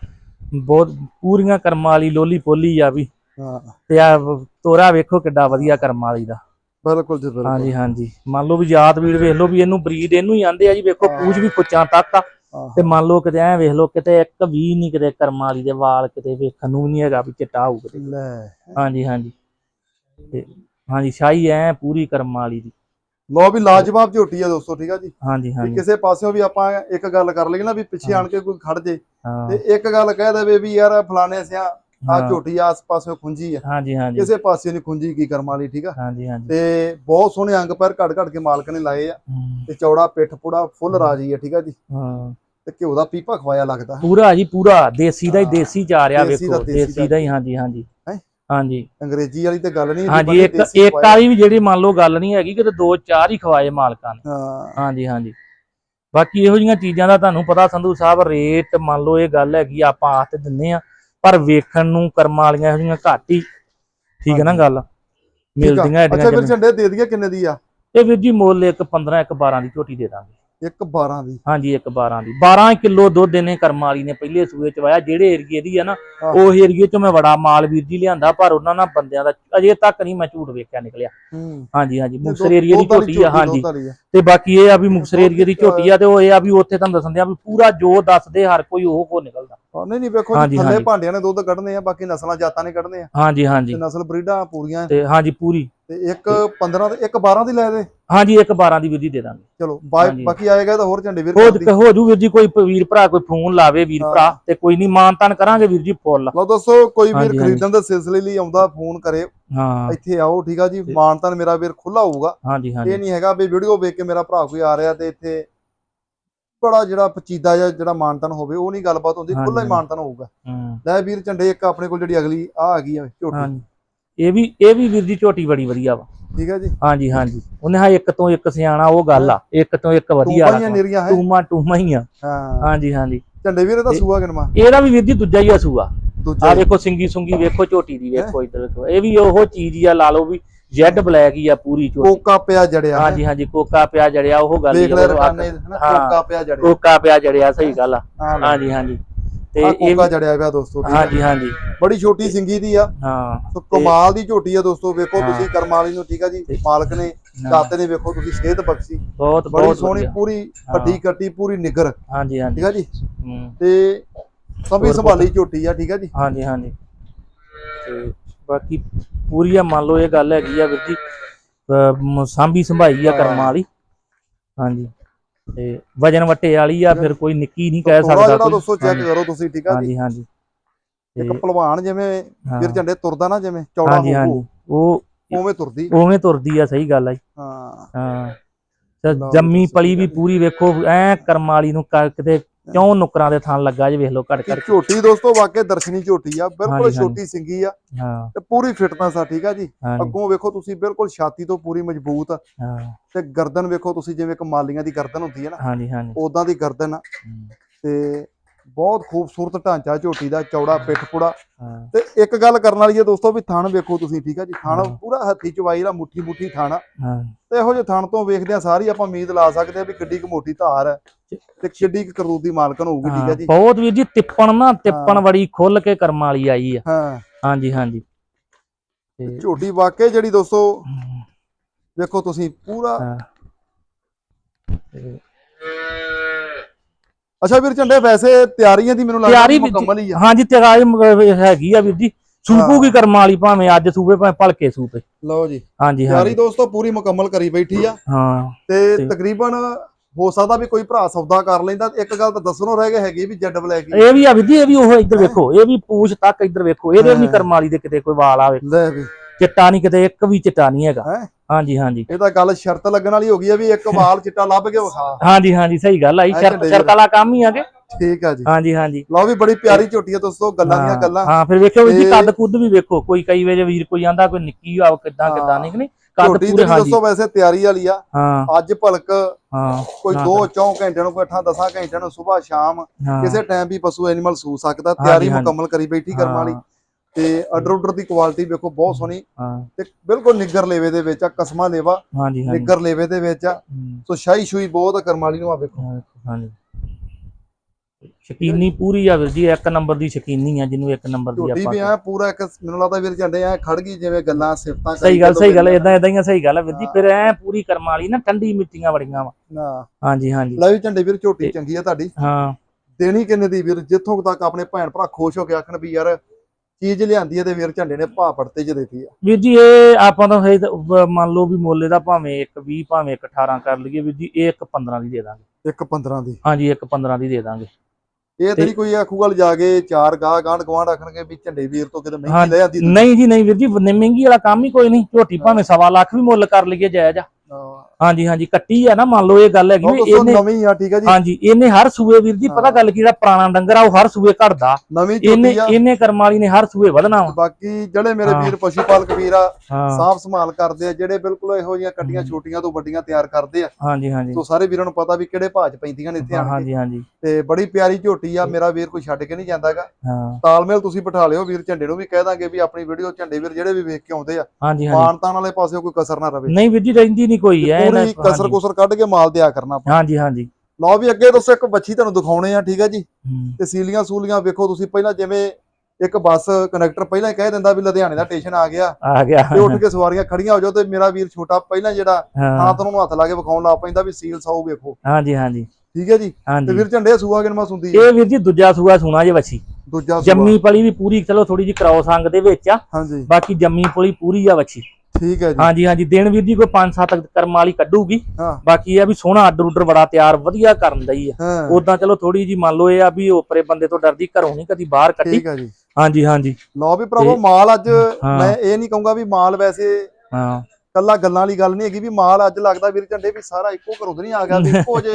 ਬਹੁਤ ਪੂਰੀਆਂ ਕਰਮਾਂ ਵਾਲੀ ਲੋਲੀ ਪੋਲੀ ਆ ਵੀ। ਹਾਂ। ਤੇ ਆ ਤੋਰਾ ਵੇਖੋ ਕਿੱਡਾ ਵਧੀਆ ਕਰਮਾਂ ਵਾਲੀ ਦਾ। ਬਿਲਕੁਲ ਜੀ ਬਿਲਕੁਲ। ਹਾਂਜੀ ਹਾਂਜੀ। ਮੰਨ ਲਓ ਵੀ ਯਾਦ ਵੀਰ ਵੇਖ ਲਓ ਵੀ ਇਹਨੂੰ ਬਰੀਡ ਇਹਨੂੰ ਹੀ ਆਂਦੇ ਆ ਜੀ ਵੇਖੋ ਪੂਛ ਵੀ ਕੁੱਚਾਂ ਤੱਕ ਆ। ਤੇ ਮੰਨ ਲਓ ਕਿਤੇ ਐ ਵੇਖ ਲਓ ਕਿਤੇ ਇੱਕ ਵੀ ਨਹੀਂ ਕਿਤੇ ਕਰਮਾਂ ਵਾਲੀ ਦੇ ਵਾਲ ਕਿਤੇ ਵੇਖਣ ਨੂੰ ਨਹੀਂ ਹੈਗਾ ਵੀ ਚਿੱਟਾ ਹੋਊ ਕਿਤੇ। ਲੈ। ਹਾਂਜੀ ਹਾਂਜੀ। ਤੇ ਹਾਂਜੀ ਸ਼ਾਹੀ ਐ ਪੂਰੀ ਕਰਮਾਂ ਵਾਲੀ ਦੀ। ਲੋ ਵੀ ਲਾਜਵਾਬ ਝੋਟੀ ਆ ਦੋਸਤੋ ਠੀਕ ਆ ਜੀ। ਹਾਂਜੀ ਹਾਂਜੀ। ਕਿਸੇ ਪਾਸਿਓਂ ਵੀ ਆਪਾਂ ਇੱਕ ਗੱਲ ਕਰ ਲਈਏ ਨਾ ਵੀ ਪਿੱਛੇ। ਆਣ ਕੇ ਕੋਈ ਖੜ ਜੇ ਤੇ ਇੱਕ ਗੱਲ ਕਹਿ ਦੇਵੇ ਵੀ ਯਾਰ ਫਲਾਣੇ ਸਿਆ ਆ। ਝੋਟੀ ਆਸ ਪਾਸਿਓਂ ਖੁੰਜੀ ਆ। ਹਾਂਜੀ ਹਾਂਜੀ। ਕਿਸੇ ਪਾਸੇ ਨਹੀਂ ਖੁੰਜੀ ਕੀ ਕਰਮ ਵਾਲੀ ਠੀਕ ਆ? ਹਾਂਜੀ ਹਾਂਜੀ। ਤੇ ਬਹੁਤ ਸੋਹਣੇ ਅੰਗ ਪੈਰ ਘੜ ਘੜ ਕੇ ਮਾਲਕ ਨੇ ਲਾਏ ਆ। ਤੇ ਚੌੜਾ ਪਿੱਠ ਪੂੜਾ ਫੁੱਲ ਰਾਜੀ ਆ ਠੀਕ ਆ ਜੀ। ਹਾਂ। ਤੇ ਘਿਓ ਦਾ ਪੀਪਾ ਖਵਾਇਆ ਲੱਗਦਾ। ਪੂਰਾ ਜੀ ਪੂਰਾ ਦੇਸੀ ਦਾ ਹੀ। ਦੇਸੀ ਜਾ ਰਿਹਾ ਵੇਖੋ ਦੇਸੀ ਦਾ ਹੀ ਹਾਂਜੀ ਹਾਂਜੀ। ਹੈਂ? ਹਾਂਜੀ। ਅੰਗਰੇਜ਼ੀ ਵਾਲੀ ਤੇ ਗੱਲ ਨਹੀਂ ਹਾਂਜੀ ਇੱਕ ਇੱਕ ਵਾਲੀ ਵੀ ਜਿਹੜੀ ਮੰਨ ਲਓ ਗੱਲ ਨਹੀਂ ਹੈਗੀ ਕਿਤੇ ਦੋ ਚਾਰ ਹੀ ਖਵਾਏ ਮਾਲਕਾਂ ਨੇ। ਹਾਂ। ਹਾਂਜੀ ਹਾਂਜੀ। ਬਾਕੀ ਇਹੋ ਜਿਹੀਆਂ ਚੀਜ਼ਾਂ ਦਾ ਤੁਹਾਨੂੰ ਪਤਾ ਸੰਧੂ ਸਾਹਿਬ ਰੇਟ ਮੰਨ ਲਓ ਇਹ ਗੱਲ ਹੈਗੀ ਆਪਾਂ ਆਖ ਤੇ ਦਿੰਨੇ ਆ ਪਰ ਵੇਖਣ ਨੂੰ ਕਰਮਾਂ ਵਾਲੀਆਂ ਇਹੋ ਜਿਹੀਆਂ ਘੱਟ ਹੀ। ਠੀਕ ਹੈ ਨਾ। ਗੱਲ? ਮਿਲਦੀਆਂ ਅੱਛਾ ਫਿਰ ਝੰਡੇ ਦੇ ਦਈਏ ਕਿੰਨੇ ਦੀ ਆ? ਇਹ ਵੀਰ ਜੀ ਮੁੱਲ ਇੱਕ 15 ਇੱਕ 12 ਦੀ ਝੋਟੀ ਦੇ ਦਾਂਗੇ। ਇੱਕ 12 ਦੀ। ਹਾਂਜੀ ਇੱਕ 12 ਦੀ। 12 ਕਿਲੋ ਦੁੱਧ ਇਹਨੇ ਕਰਮਾਂ ਵਾਲੀ ਨੇ ਪਹਿਲੇ ਸੂਏ ਚ ਵਾਇਆ ਜਿਹੜੇ ਏਰੀਏ ਦੀ ਆ ਨਾ। ਉਹ ਏਰੀਏ ਚੋਂ ਮੈਂ ਬੜਾ ਮਾਲ ਵੀਰ ਜੀ ਲਿਆਂਦਾ ਪਰ ਉਹਨਾਂ ਨਾਲ ਬੰਦਿਆਂ ਦਾ ਅਜੇ ਤੱਕ ਨਹੀਂ ਮੈਂ ਝੂਠ ਵੇਖਿਆ ਨਿਕਲਿਆ। ਹਾਂਜੀ ਹਾਂਜੀ ਮੁਕਸਰ ਏਰੀਏ ਦੀ ਝੋਟੀ ਆ ਹਾਂਜੀ। ਆ। ਤੇ ਬਾਕੀ ਇਹ ਆ ਵੀ ਮੁਕਸਰ ਏਰੀਏ ਦੀ ਝੋਟੀ ਆ ਤੇ ਉਹ ਇਹ ਆ ਵੀ ਉੱਥੇ ਤੁਹਾਨੂੰ ਦੱਸਣ ਦਿਆਂ ਵੀ ਪੂਰਾ ਜੋ ਦੱਸਦੇ ਹਰ ਕੋਈ ਉਹ ਕੋ ਨਿਕਲਦਾ। ਨਹੀਂ ਨਹੀਂ ਵੇਖੋ ਥੱਲੇ। ਭਾਂਡਿਆਂ ਨੇ ਦੁੱਧ ਕੱਢਨੇ ਆ ਬਾਕੀ ਨਸਲਾਂ ਜਾਤਾਂ ਨੇ ਕੱਢਨੇ ਆ। ਹਾਂਜੀ ਹਾਂਜੀ। ਤੇ ਨਸਲ ਬਰੀਡਾਂ ਪੂਰੀਆਂ। ਤੇ ਹਾਂਜੀ ਪੂਰੀ। ਤੇ ਇੱਕ 15 ਤੇ ਇੱਕ 12 ਦੀ ਲੈ ਦੇ। ਹਾਂਜੀ ਇੱਕ 12 ਦੀ ਵੀਰ ਜੀ ਦੇ ਦਾਂਗੇ। ਚਲੋ ਬਾਈ ਹਾਂਜੀ। ਬਾਕੀ ਆਏਗਾ ਤਾਂ ਹੋਰ ਝੰਡੇ ਵੀਰ ਹੋ। ਹੋ ਜੂ ਵੀਰ ਜੀ ਕੋਈ ਪ- ਵੀਰ ਭਰਾ ਕੋਈ ਫੋਨ ਲਾਵੇ ਵੀਰ ਹਾਂ। ਭਰਾ ਤੇ ਕੋਈ ਨਹੀਂ ਮਾਨ ਤਾਨ ਕਰਾਂਗੇ ਵੀਰ ਜੀ ਫੁੱਲ। ਲਓ ਦੋਸਤੋ ਕੋਈ ਵੀਰ ਹਾਂਜੀ, ਹਾਂਜੀ। ਖਰੀਦਣ ਦੇ ਸਿਲਸਿਲੇ ਲਈ ਆਉਂਦਾ ਫੋਨ ਕਰੇ। ਹਾਂ। ਇੱਥੇ ਆਓ ਠੀਕ ਆ ਜੀ। ਤੇ- ਮਾਨਤਨ ਮੇਰਾ ਵੀਰ ਖੁੱਲਾ ਹੋਊਗਾ। ਹਾਂਜੀ ਹਾਂਜੀ। ਇਹ ਨਹੀਂ ਹੈਗਾ ਵੀ ਵੀਡੀਓ ਵੇਖ ਕੇ ਮੇਰਾ ਭਰਾ ਕੋਈ ਆ ਰਿਹਾ ਤੇ ਇੱਥੇ ਬੜਾ ਜਿਹੜਾ ਪਚੀਦਾ ਜਾਂ ਜਿਹੜਾ ਮਾਨਤਨ ਹੋਵੇ ਉਹ ਨਹੀਂ ਗੱਲਬਾਤ ਹੁੰਦੀ। ਹਾਂਜੀ, ਖੁੱਲਾ ਹੀ ਹਾਂਜੀ। ਮਾਨਤਨ ਹੋਊਗਾ। ਹੂੰ। ਲੈ ਵੀਰ ਝੰਡੇ ਇੱਕ ਆਪਣੇ ਕੋਲ ਜਿਹੜੀ ਅਗਲੀ ਆ ਆ ਗਈ ਆ ਝੋਟੀ। ਹਾਂਜੀ। ਇਹ ਵੀ ਇਹ ਵੀ ਵੀਰ ਜੀ ਝੋਟੀ ਬੜੀ ਵਧੀਆ ਵਾ। ਠੀਕ ਹੈ ਜੀ। ਹਾਂਜੀ ਹਾਂਜੀ। ਉਹਨੇ ਹਾਂ ਇੱਕ ਤੋਂ ਇੱਕ ਸਿਆਣਾ ਉਹ ਗੱਲ ਆ। ਇੱਕ ਤੋਂ ਇੱਕ ਵਧੀਆ ਹੈ? ਟੂਮਾ ਟੂਮਾ ਹੀ ਆ। ਹਾਂ। ਹਾਂਜੀ ਹਾਂਜੀ। ਝੰਡੇ ਵੀਰ ਇਹਦਾ ਤੇ- ਸੂਆ ਕਿਨਮਾ ਇਹਦਾ ਵੀ ਵੀਰ ਜੀ ਦੂਜਾ ਹੀ ਆ ਦੂਜਾ ਵੇਖੋ ਸਿੰਗੀ ਸੁੰਗੀ ਵੇਖੋ ਝੋਟੀ ਦੀ ਵੇਖੋ ਇੱਧਰ ਵੇਖੋ। ਇਹ ਵੀ ਉਹ ਚੀਜ਼ ਹੀ ਆ ਲਾ ਲਓ ਵੀ ਜੈਡ ਬਲੈਕ ਹੀ ਆ ਪੂਰੀ ਝੋਟੀ। ਕੋਕਾ ਪਿਆ ਜੜਿਆ ਹੈ। ਹਾਂਜੀ ਹਾਂਜੀ ਕੋਕਾ ਪਿਆ ਜੜਿਆ ਉਹ ਗੱਲ ਹੀ ਆ। ਕੋਕਾ ਪਿਆ ਜੜਿਆ। ਕੋਕਾ ਪਿਆ ਜੜਿਆ ਸਹੀ ਗੱਲ ਆ। ਹਾਂਜੀ ਹਾਂਜੀ। ਤੇ ਇਹ ਕੋਕਾ ਜੜਿਆ ਪਿਆ ਦੋਸਤੋ। ਹਾਂਜੀ ਹਾਂਜੀ। ਬੜੀ ਛੋਟੀ ਸਿੰਗੀ ਦੀ ਆ। ਹਾਂ ਸੋ ਕਮਾਲ ਦੀ ਝੋਟੀ ਆ ਦੋਸਤੋ ਵੇਖੋ। ਤੁਸੀਂ ਕਰਮਾਲੀ ਨੂੰ ਠੀਕ ਆ ਜੀ ਮਾਲਕ ਨੇ ਦਾਤੇ ਨੇ ਵੇਖੋ ਤੁਸੀਂ ਸਿਹਤ ਬਖਸ਼ੀ। ਬਹੁਤ ਬੜੀ ਸੋਹਣੀ। ਪੂਰੀ। ਹੱਡੀ ਕੱਟੀ ਪੂਰੀ ਨਿਗਰ ਹਾਂਜੀ ਹਾਂਜੀ। ਠੀਕ ਆ ਜੀ? ਤੇ ਸੰਭੀ ਸੰਭਾਲੀ ਝੋਟੀ ਆ ਠੀਕ ਆ ਜੀ? ਹਾਂਜੀ ਹਾਂਜੀ। ਤੇ ਬਾਕੀ ਪੂਰੀ ਆ ਮੰਨ ਲਓ ਇਹ ਗੱਲ ਹੈਗੀ ਆ ਵੀਰ ਜੀ ਸਾਂਭੀ ਸੰਭਾਈ ਆ ਕਰਮਾਂ ਵਾਲੀ। ਹਾਂਜੀ। ਤੇ ਵਜਨ ਵਟੇ ਵਾਲੀ ਆ ਫਿਰ ਕੋਈ ਨਿੱਕੀ ਨਹੀਂ ਕਹਿ ਸਕਦਾ ਕੋਈ। ਦੋਸਤੋ ਚੈੱਕ ਕਰੋ ਤੁਸੀਂ ਠੀਕ ਆ ਜੀ। ਹਾਂਜੀ ਹਾਂਜੀ। ਇੱਕ ਪਹਿਲਵਾਨ ਜਿਵੇਂ ਵੀਰ ਝੰਡੇ ਤੁਰਦਾ ਨਾ ਜਿਵੇਂ ਚੌੜਾ ਹਾਂਜੀ ਹੋ ਹਾਂਜੀ। ਉਹ ਉਵੇਂ ਤੁਰਦੀ। ਉਵੇਂ ਤੁਰਦੀ ਆ ਸਹੀ ਗੱਲ ਆ ਜੀ। ਹਾਂ। ਹਾਂ। ਜੰਮੀ ਪਲੀ ਵੀ ਪੂਰੀ ਵੇਖੋ ਐ ਕਰਮਾਂ ਵਾਲੀ ਨੂੰ ਕਿਤੇ ਕਿਉਂ ਨੁਕਰਾਂ ਦੇ ਥਾਂ ਲੱਗਾ ਜੇ ਵੇਖ ਲਓ ਘੜ ਘੜ ਝੋਟੀ ਦੋਸਤੋ ਵਾਕਿਆ ਦਰਸ਼ਨੀ ਝੋਟੀ ਆ ਬਿਲਕੁਲ। ਛੋਟੀ ਸਿੰਗੀ ਆ ਹਾਂ। ਤੇ ਪੂਰੀ ਫਿਟਨੈਸ ਆ ਠੀਕ ਆ ਜੀ? ਅੱਗੋਂ ਵੇਖੋ ਤੁਸੀਂ ਬਿਲਕੁਲ ਛਾਤੀ ਤੋਂ ਪੂਰੀ ਮਜ਼ਬੂਤ ਆ। ਤੇ ਗਰਦਨ ਵੇਖੋ ਤੁਸੀਂ ਜਿਵੇਂ ਕਮਾਲੀਆਂ ਦੀ ਗਰਦਨ ਹੁੰਦੀ ਹੈ ਨਾ ਹਾਂਜੀ ਹਾਂਜੀ। ਉਦਾਂ ਦੀ ਗਰਦਨ ਆ। ਤੇ ਬਹੁਤ ਖੂਬਸੂਰਤ ਢਾਂਚਾ ਝੋਟੀ ਦਾ ਚੌੜਾ ਪਿੱਠ ਪੁੜਾ। ਤੇ ਇੱਕ ਗੱਲ ਕਰਨ ਵਾਲੀ ਹੈ ਦੋਸਤੋ ਵੀ ਥਣ ਵੇਖੋ ਤੁਸੀਂ ਠੀਕ ਆ ਜੀ? ਥਣ। ਪੂਰਾ ਹੱਥੀ ਚਵਾਈ ਦਾ ਮੁੱਠੀ ਮੁੱਠੀ ਥਣ ਤੇ ਇਹੋ ਜਿਹੇ ਥਣ ਤੋਂ ਵੇਖਦੇ ਆ ਸਾਰੀ ਆਪਾਂ ਉਮੀਦ ਲਾ ਸਕਦੇ ਆ ਵੀ ਕਿੱਡੀ ਕੁ ਮੋਟੀ ਧਾਰ ਹੈ ਤੇ ਕਿੱਡੀ ਕੁ ਕਰੂਰ ਦੀ ਮਾਲਕਨ ਹੋਊਗੀ ਠੀਕ ਹਾਂ, ਜੀ। ਬਹੁਤ ਵੀਰ ਜੀ ਤਿੱਪਣ ਨਾ ਤਿੱਪਣ ਹਾਂ। ਬੜੀ ਖੁੱਲ ਕੇ ਕਰਮਾਂ ਵਾਲੀ ਆਈ ਆ। ਹਾਂ। ਹਾਂਜੀ ਹਾਂਜੀ। ਤੇ ਝੋਟੀ ਵਾਕਿਆ ਜਿਹੜੀ ਦੋਸਤੋ ਵੇਖੋ ਤੁਸੀਂ ਪੂਰਾ ਹਾਂ। ਅੱਛਾ ਵੀਰ ਝੰਡੇ ਵੈਸੇ ਤਿਆਰੀਆਂ ਦੀ ਮੈਨੂੰ ਲੱਗਦਾ ਤਿਆਰੀ ਮੁਕੰਮਲ ਹੀ ਆ। ਹਾਂਜੀ ਤਿਆਰੀ ਹੈਗੀ ਆ ਵੀਰ ਜੀ। ਸੂਪੂਗੀ ਕਰਮਾਂ ਵਾਲੀ ਭਾਵੇਂ ਅੱਜ ਸੂਪੇ ਭਾਵੇਂ ਭਲਕੇ ਸੂਪੇ। ਲਓ ਜੀ। ਹਾਂਜੀ ਤਿਆਰੀ ਹਾਂਜੀ ਦੋਸਤੋ ਪੂਰੀ ਮੁਕੰਮਲ ਕਰੀ ਬੈਠੀ ਆ। ਹਾਂ। ਤੇ- ਤਕਰੀਬਨ ਹੋ ਸਕਦਾ ਵੀ ਕੋਈ ਭਰਾ ਸੌਦਾ ਕਰ ਲੈਂਦਾ ਇੱਕ ਗੱਲ ਤਾਂ ਦੱਸਣੋਂ ਰਹਿ ਗਈ ਹੈਗੀ ਵੀ ਜੈਡ ਬਲੈਕ ਇਹ ਵੀ ਆ ਜੀ ਇਹ ਵੀ ਉਹ ਇੱਧਰ ਵੇਖੋ ਇਹ ਵੀ ਪੂਛ ਤੱਕ ਇੱਧਰ ਵੇਖੋ ਇਹਦੇ ਵੀ। ਕਰਮਾਂ ਵਾਲੀ ਦੇ ਕਿਤੇ ਕੋਈ ਵਾਲ ਆਵੇ। ਲੈ ਵੀ। ਚਿੱਟਾ ਨਹੀਂ ਕਿਤੇ ਇੱਕ ਵੀ ਚਿੱਟਾ ਨਹੀਂ ਹੈਗਾ? ਹਾਂਜੀ ਹਾਂਜੀ। ਇਹ ਤਾਂ ਗੱਲ ਸ਼ਰਤ ਲੱਗਣ ਵਾਲੀ ਹੋ ਗਈ ਆ ਵੀ ਇੱਕ ਵਾਲ ਚਿੱਟਾ ਲੱਭ ਕੇ ਵਿਖਾ। ਹਾਂਜੀ ਹਾਂਜੀ ਸਹੀ ਗੱਲ ਆਈ ਸ਼ਰਤ ਸ਼ਰਤ ਵਾਲਾ ਕੰਮ ਹੀ ਆ ਕੇ। ਠੀਕ ਆ ਜੀ। ਹਾਂਜੀ ਹਾਂਜੀ। ਲਓ ਵੀ ਬੜੀ ਪਿਆਰੀ ਝੋਟੀ ਆ ਦੋਸਤੋ ਗੱਲਾਂ ਦੀਆਂ ਗੱਲਾਂ। ਹਾਂ ਫਿਰ ਵੇਖੋ ਵੀਰ ਜੀ ਤੇ- ਕੱਦ ਕੁੱਦ ਵੀ ਵੇਖੋ ਕੋਈ ਕਈ ਵੇਲੇ ਵੀਰ ਕੋਈ ਆਂਦਾ ਕੋਈ ਨਿੱਕੀ ਆ ਕਿੱਦਾਂ। ਕਿੱਦਾਂ ਨਹੀਂ ਕਿ ਨਹੀਂ? ਕੱਦ ਝੋਟੀ ਪੂਰੇ ਤੇ ਹਾਂਜੀ। ਦੋਸਤੋ ਵੈਸੇ ਤਿਆਰੀ ਵਾਲੀ ਆ। ਹਾਂ। ਅੱਜ ਭਲਕ ਹਾਂ ਕੋਈ ਨਾ 2 4 ਘੰਟਿਆਂ ਨੂੰ ਕੋਈ 8 10 ਘੰਟਿਆਂ ਨੂੰ ਸਵੇਰ ਸ਼ਾਮ ਹਾਂ। ਕਿਸੇ ਟਾਈਮ ਵੀ ਪਸ਼ੂ ਐਨੀਮਲ ਸੂ ਸਕਦਾ ਹਾਂਜੀ, ਤਿਆਰੀ ਹਾਂਜੀ। ਮੁਕੰਮਲ ਕਰੀ ਬੈਠੀ ਕਰਮ ਵਾਲੀ। ਹਾਂ, ਤੇ ਆਰਡਰ ਆਰਡਰ ਦੀ ਕੁਆਲਿਟੀ ਵੇਖੋ ਬਹੁਤ ਸੋਹਣੀ। ਹਾਂ। ਤੇ ਬਿਲਕੁਲ ਨਿੱਗਰ ਲੇਵੇ ਦੇ ਵਿੱਚ ਆ ਕਸਮਾ ਲੇਵਾ। ਹਾਂਜੀ ਹਾਂਜੀ। ਨਿੱਗਰ ਲੇਵੇ ਦੇ ਵਿੱਚ ਆ। ਹਮ, ਸੋ ਸ਼ਾਹੀ ਸ਼ੂਈ ਬਹੁਤ ਆ ਕਰਮ ਵਾਲੀ ਨੂੰ ਆ ਵੇਖੋ। ਹਾਂ, ਹਾਂਜੀ। ਸ਼ਕੀਨੀ ਪੂਰੀ ਆ ਵੀਰ ਜੀ ਇੱਕ ਨੰਬਰ ਦੀ ਸ਼ਕੀਨੀ ਆ ਜਿਹਨੂੰ ਇੱਕ ਨੰਬਰ ਦੀ ਝੋਟੀ ਵੀ ਆਪਾਂ ਆ ਪੂਰਾ ਇੱਕ ਮੈਨੂੰ ਲੱਗਦਾ ਵੀਰ ਝੰਡੇ ਆ ਖੜ ਗਈ ਜਿਵੇਂ ਗੱਲਾਂ ਸਿਫਤਾਂ ਸਹੀ ਗੱਲ ਸਹੀ ਗੱਲ ਇਦਾਂ ਇਦਾਂ ਹੀ ਆ, ਸਹੀ ਗੱਲ ਆ ਵੀਰ ਜੀ ਫਿਰ ਐ ਪੂਰੀ ਕਰਮਾਂ ਵਾਲੀ ਨਾ ਠੰਡੀ ਮਿੱਟੀਆਂ ਬੜੀਆਂ ਵਾ। ਹਾਂਜੀ ਹਾਂਜੀ। ਲੈ ਵੀ ਝੰਡੇ ਵੀਰ ਝੋਟੀ ਚੰਗੀ ਆ ਤੁਹਾਡੀ। ਹਾਂ। ਦੇਣੀ ਕਿੰਨੇ ਦੀ ਵੀਰ? ਜਿੱਥੋਂ ਤੱਕ ਆਪਣੇ ਭੈਣ ਭਰਾ ਖੁਸ਼ ਹੋ ਕੇ ਆਖਣ ਵੀ ਯਾਰ ਚੀਜ਼ ਲਿਆਂਦੀ ਹੈ ਤੇ ਵੀਰ ਝੰਡੇ ਨੇ ਭਾਅ ਪੜਤੇ ਚ ਦਿੱਤੀ ਆ। ਵੀਰ ਜੀ ਇਹ ਆਪਾਂ ਤਾਂ ਮੰਨ ਲਓ ਵੀ ਮੁੱਲ ਦਾ ਭਾਵੇਂ ਇੱਕ 20 ਭਾਵੇਂ ਇੱਕ 18 ਕਰ ਲਈਏ ਵੀਰ ਜੀ ਇਹ ਇੱਕ 15 ਦੀ ਦੇ ਦਾਂਗੇ। ਇੱਕ 15 ਦੀ। ਹਾਂਜੀ ਇੱਕ 15 ਦੀ ਦੇ ਦਾਂਗੇ। ਇਹ ਤੇਰੀ ਕੋਈ ਆਖੂਗਾ ਲਿਜਾ ਕੇ ਚਾਰ ਗਾਹ ਗਾਂਢ ਗਵਾਂਢ ਆਖਣਗੇ ਵੀ ਝੰਡੇ ਵੀਰ ਤੋਂ ਕਿਤੇ ਮਹਿੰਗੀ ਲੈ ਆਂਦੀ ਨਹੀਂ ਜੀ ਨਹੀਂ ਵੀਰ ਜੀ ਮਹਿੰਗੀ ਵਾਲਾ ਕੰਮ ਹੀ ਕੋਈ ਨਹੀਂ। ਝੋਟੀ ਭਾਵੇਂ ਸਵਾ ਲੱਖ ਵੀ ਮੁੱਲ ਕਰ ਲਈਏ ਜਾਇਜ਼ ਆ। ਹਾਂਜੀ ਹਾਂਜੀ ਕੱਟੀ ਆ ਨਾ ਮੰਨ ਲਓ ਇਹ ਗੱਲ ਹੈਗੀ ਵੀ ਇਹਨੇ ਨਵੀਂ ਆ ਠੀਕ ਆ ਜੀ। ਹਾਂਜੀ ਇਹਨੇ ਹਰ ਸੂਏ ਵੀਰ ਜੀ ਪਤਾ ਹਾਂ। ਗੱਲ ਕੀ ਜਿਹੜਾ ਪੁਰਾਣਾ ਡੰਗਰ ਆ ਉਹ ਹਰ ਸੂਏ ਘਟਦਾ ਇਹਨੇ ਇਹਨੇ ਕਰਮ ਵਾਲੀ ਨੇ ਹਰ ਸੂਏ ਵਧਣਾ ਬਾਕੀ ਜਿਹੜੇ ਮੇਰੇ ਹਾਂ। ਵੀਰ ਪਸ਼ੂ ਪਾਲਕ ਵੀਰ ਆ ਹਾਂ। ਸਾਫ਼ ਸੰਭਾਲ ਕਰਦੇ ਆ ਜਿਹੜੇ ਬਿਲਕੁਲ ਇਹੋ ਜਿਹੀਆਂ ਕੱਟੀਆਂ ਛੋਟੀਆਂ ਤੋਂ ਵੱਡੀਆਂ ਤਿਆਰ ਕਰਦੇ ਆ। ਹਾਂਜੀ ਹਾਂਜੀ। ਤੋਂ ਸਾਰੇ ਵੀਰਾਂ ਨੂੰ ਪਤਾ ਵੀ ਕਿਹੜੇ ਚ ਪੈਂਦੀਆਂ ਨੇ ਇੱਥੇ ਹਾਂ, ਹਾਂਜੀ ਹਾਂਜੀ। ਤੇ ਬੜੀ ਪਿਆਰੀ ਝੋਟੀ ਆ ਮੇਰਾ ਵੀਰ ਕੋਈ ਛੱਡ ਕੇ ਨਹੀਂ ਜਾਂਦਾਗਾ ਹਾਂ। ਤਾਲਮੇਲ ਤੁਸੀਂ ਬਿਠਾ ਲਿਓ ਵੀਰ ਝੰਡੇ ਨੂੰ ਵੀ ਕਹਿ ਦਾਂਗੇ ਵੀ ਆਪਣੀ ਵੀਡੀਓ ਝੰਡੇ ਵੀਰ ਜਿਹੜੇ ਵੀ ਵੇਖ ਕੇ ਆਉਂਦੇ ਆ। ਮਾਨਤਾਨ ਵਾਲੇ ਪਾਸੇ ਕੋਈ ਕਸਰ ਨਾ ਰਵੇ। ਨਹੀਂ ਵੀਰ ਜੀ ਰਹਿੰਦੀ ਨਹੀਂ ਕੋਈ ਐ ਪੂਰੀ ਕਸਰ। ਕੁਸਰ ਕੱਢ ਕੇ ਮਾਲ ਦਿਆ ਕਰਨਾ ਆਪਾਂ। ਹਾਂਜੀ ਹਾਂਜੀ। ਲਓ ਵੀ ਅੱਗੇ ਦੱਸੋ ਇੱਕ ਬੱਚੀ ਤੁਹਾਨੂੰ ਦਿਖਾਉਣੇ ਆ ਠੀਕ ਆ ਜੀ? ਹੂੰ, ਤੇ ਸੀਲੀਆਂ ਸੂਲੀਆਂ ਵੇਖੋ ਤੁਸੀਂ ਪਹਿਲਾਂ ਜਿਵੇਂ ਇੱਕ ਬੱਸ ਕਨੈਕਟਰ ਪਹਿਲਾਂ ਹੀ ਕਹਿ ਦਿੰਦਾ ਵੀ ਲੁਧਿਆਣੇ ਦਾ ਸਟੇਸ਼ਨ ਆ ਗਿਆ। ਆ ਗਿਆ। ਤੇ ਉੱਠ ਕੇ ਸਵਾਰੀਆਂ ਖੜੀਆਂ ਹੋ ਜਾਓ ਤੇ ਮੇਰਾ ਵੀਰ ਛੋਟਾ ਪਹਿਲਾਂ ਜਿਹੜਾ ਹਾਂ। ਤੁਹਾਨੂੰ ਹੱਥ ਲਾ ਕੇ ਵਿਖਾਉਣ ਲੱਗ ਪੈਂਦਾ ਵੀ ਸੀਲ ਸਾਊ ਵੇਖੋ। ਹਾਂਜੀ ਹਾਂਜੀ। ਠੀਕ ਹੈ ਜੀ? ਤੇ ਵੀਰ ਝੰਡੇ ਸੂਆ ਕਿਨਮਾ ਸੁੰਦੀ ਹੈ? ਇਹ ਵੀਰ ਜੀ ਦੂਜਾ ਸੂਆ ਸੁਣਾ ਜੇ ਵੱਛੀ। ਦੂਜਾ ਜੰਮੀ ਪਲੀ ਵੀ ਪੂਰੀ ਚਲੋ ਥੋੜੀ ਜੀ ਕ੍ਰੋਸ ਅੰਗ ਦੇ ਵਿੱਚ ਆ। ਹਾਂਜੀ। ਬਾਕੀ ਜੰਮੀ ਪਲੀ ਪੂਰੀ ਆ ਵੱਛੀ। ਠੀਕ ਹੈ ਜੀ। ਹਾਂਜੀ ਹਾਂਜੀ ਦਿਨ ਵੀਰ ਜੀ ਕੋਈ 5-7 ਕਰਮ ਵਾਲੀ ਕੱਢੂਗੀ। ਬਾਕੀ ਇਹ ਆ ਵੀ ਸੋਹਣਾ ਆਰਡਰ ਉਡਰ ਬੜਾ ਤਿਆਰ ਵਧੀਆ ਕਰਨ ਦਈ ਆ। ਉਦਾਂ ਚਲੋ ਥੋੜੀ ਜੀ ਮੰਨ ਲਓ ਇਹ ਆ ਵੀ ਓਪਰੇ ਬੰਦੇ ਤੋਂ ਡਰਦੀ ਘਰੋਂ ਨਹੀਂ ਕਦੀ ਬਾਹਰ ਕੱਢੀ। ਠੀਕ ਹੈ ਜੀ। ਹਾਂਜੀ ਹਾਂਜੀ। ਲਓ ਵੀ ਭਰਾਵੋ ਤੇ- ਮਾਲ ਅੱਜ। ਮੈਂ ਇਹ ਨਹੀਂ ਕਹੂੰਗਾ ਵੀ ਮਾਲ ਵੈਸੇ ਹਾਂ। ਕੱਲਾ ਗੱਲਾਂ ਵਾਲੀ ਗੱਲ ਨਹੀਂ ਹੈਗੀ ਵੀ ਮਾਲ ਅੱਜ ਲੱਗਦਾ ਵੀਰ ਝੰਡੇ ਵੀ ਸਾਰਾ ਇੱਕੋ ਘਰੋਂ ਤੇ ਨਹੀਂ ਆ ਗਿਆ। ਇੱਕੋ ਜੇ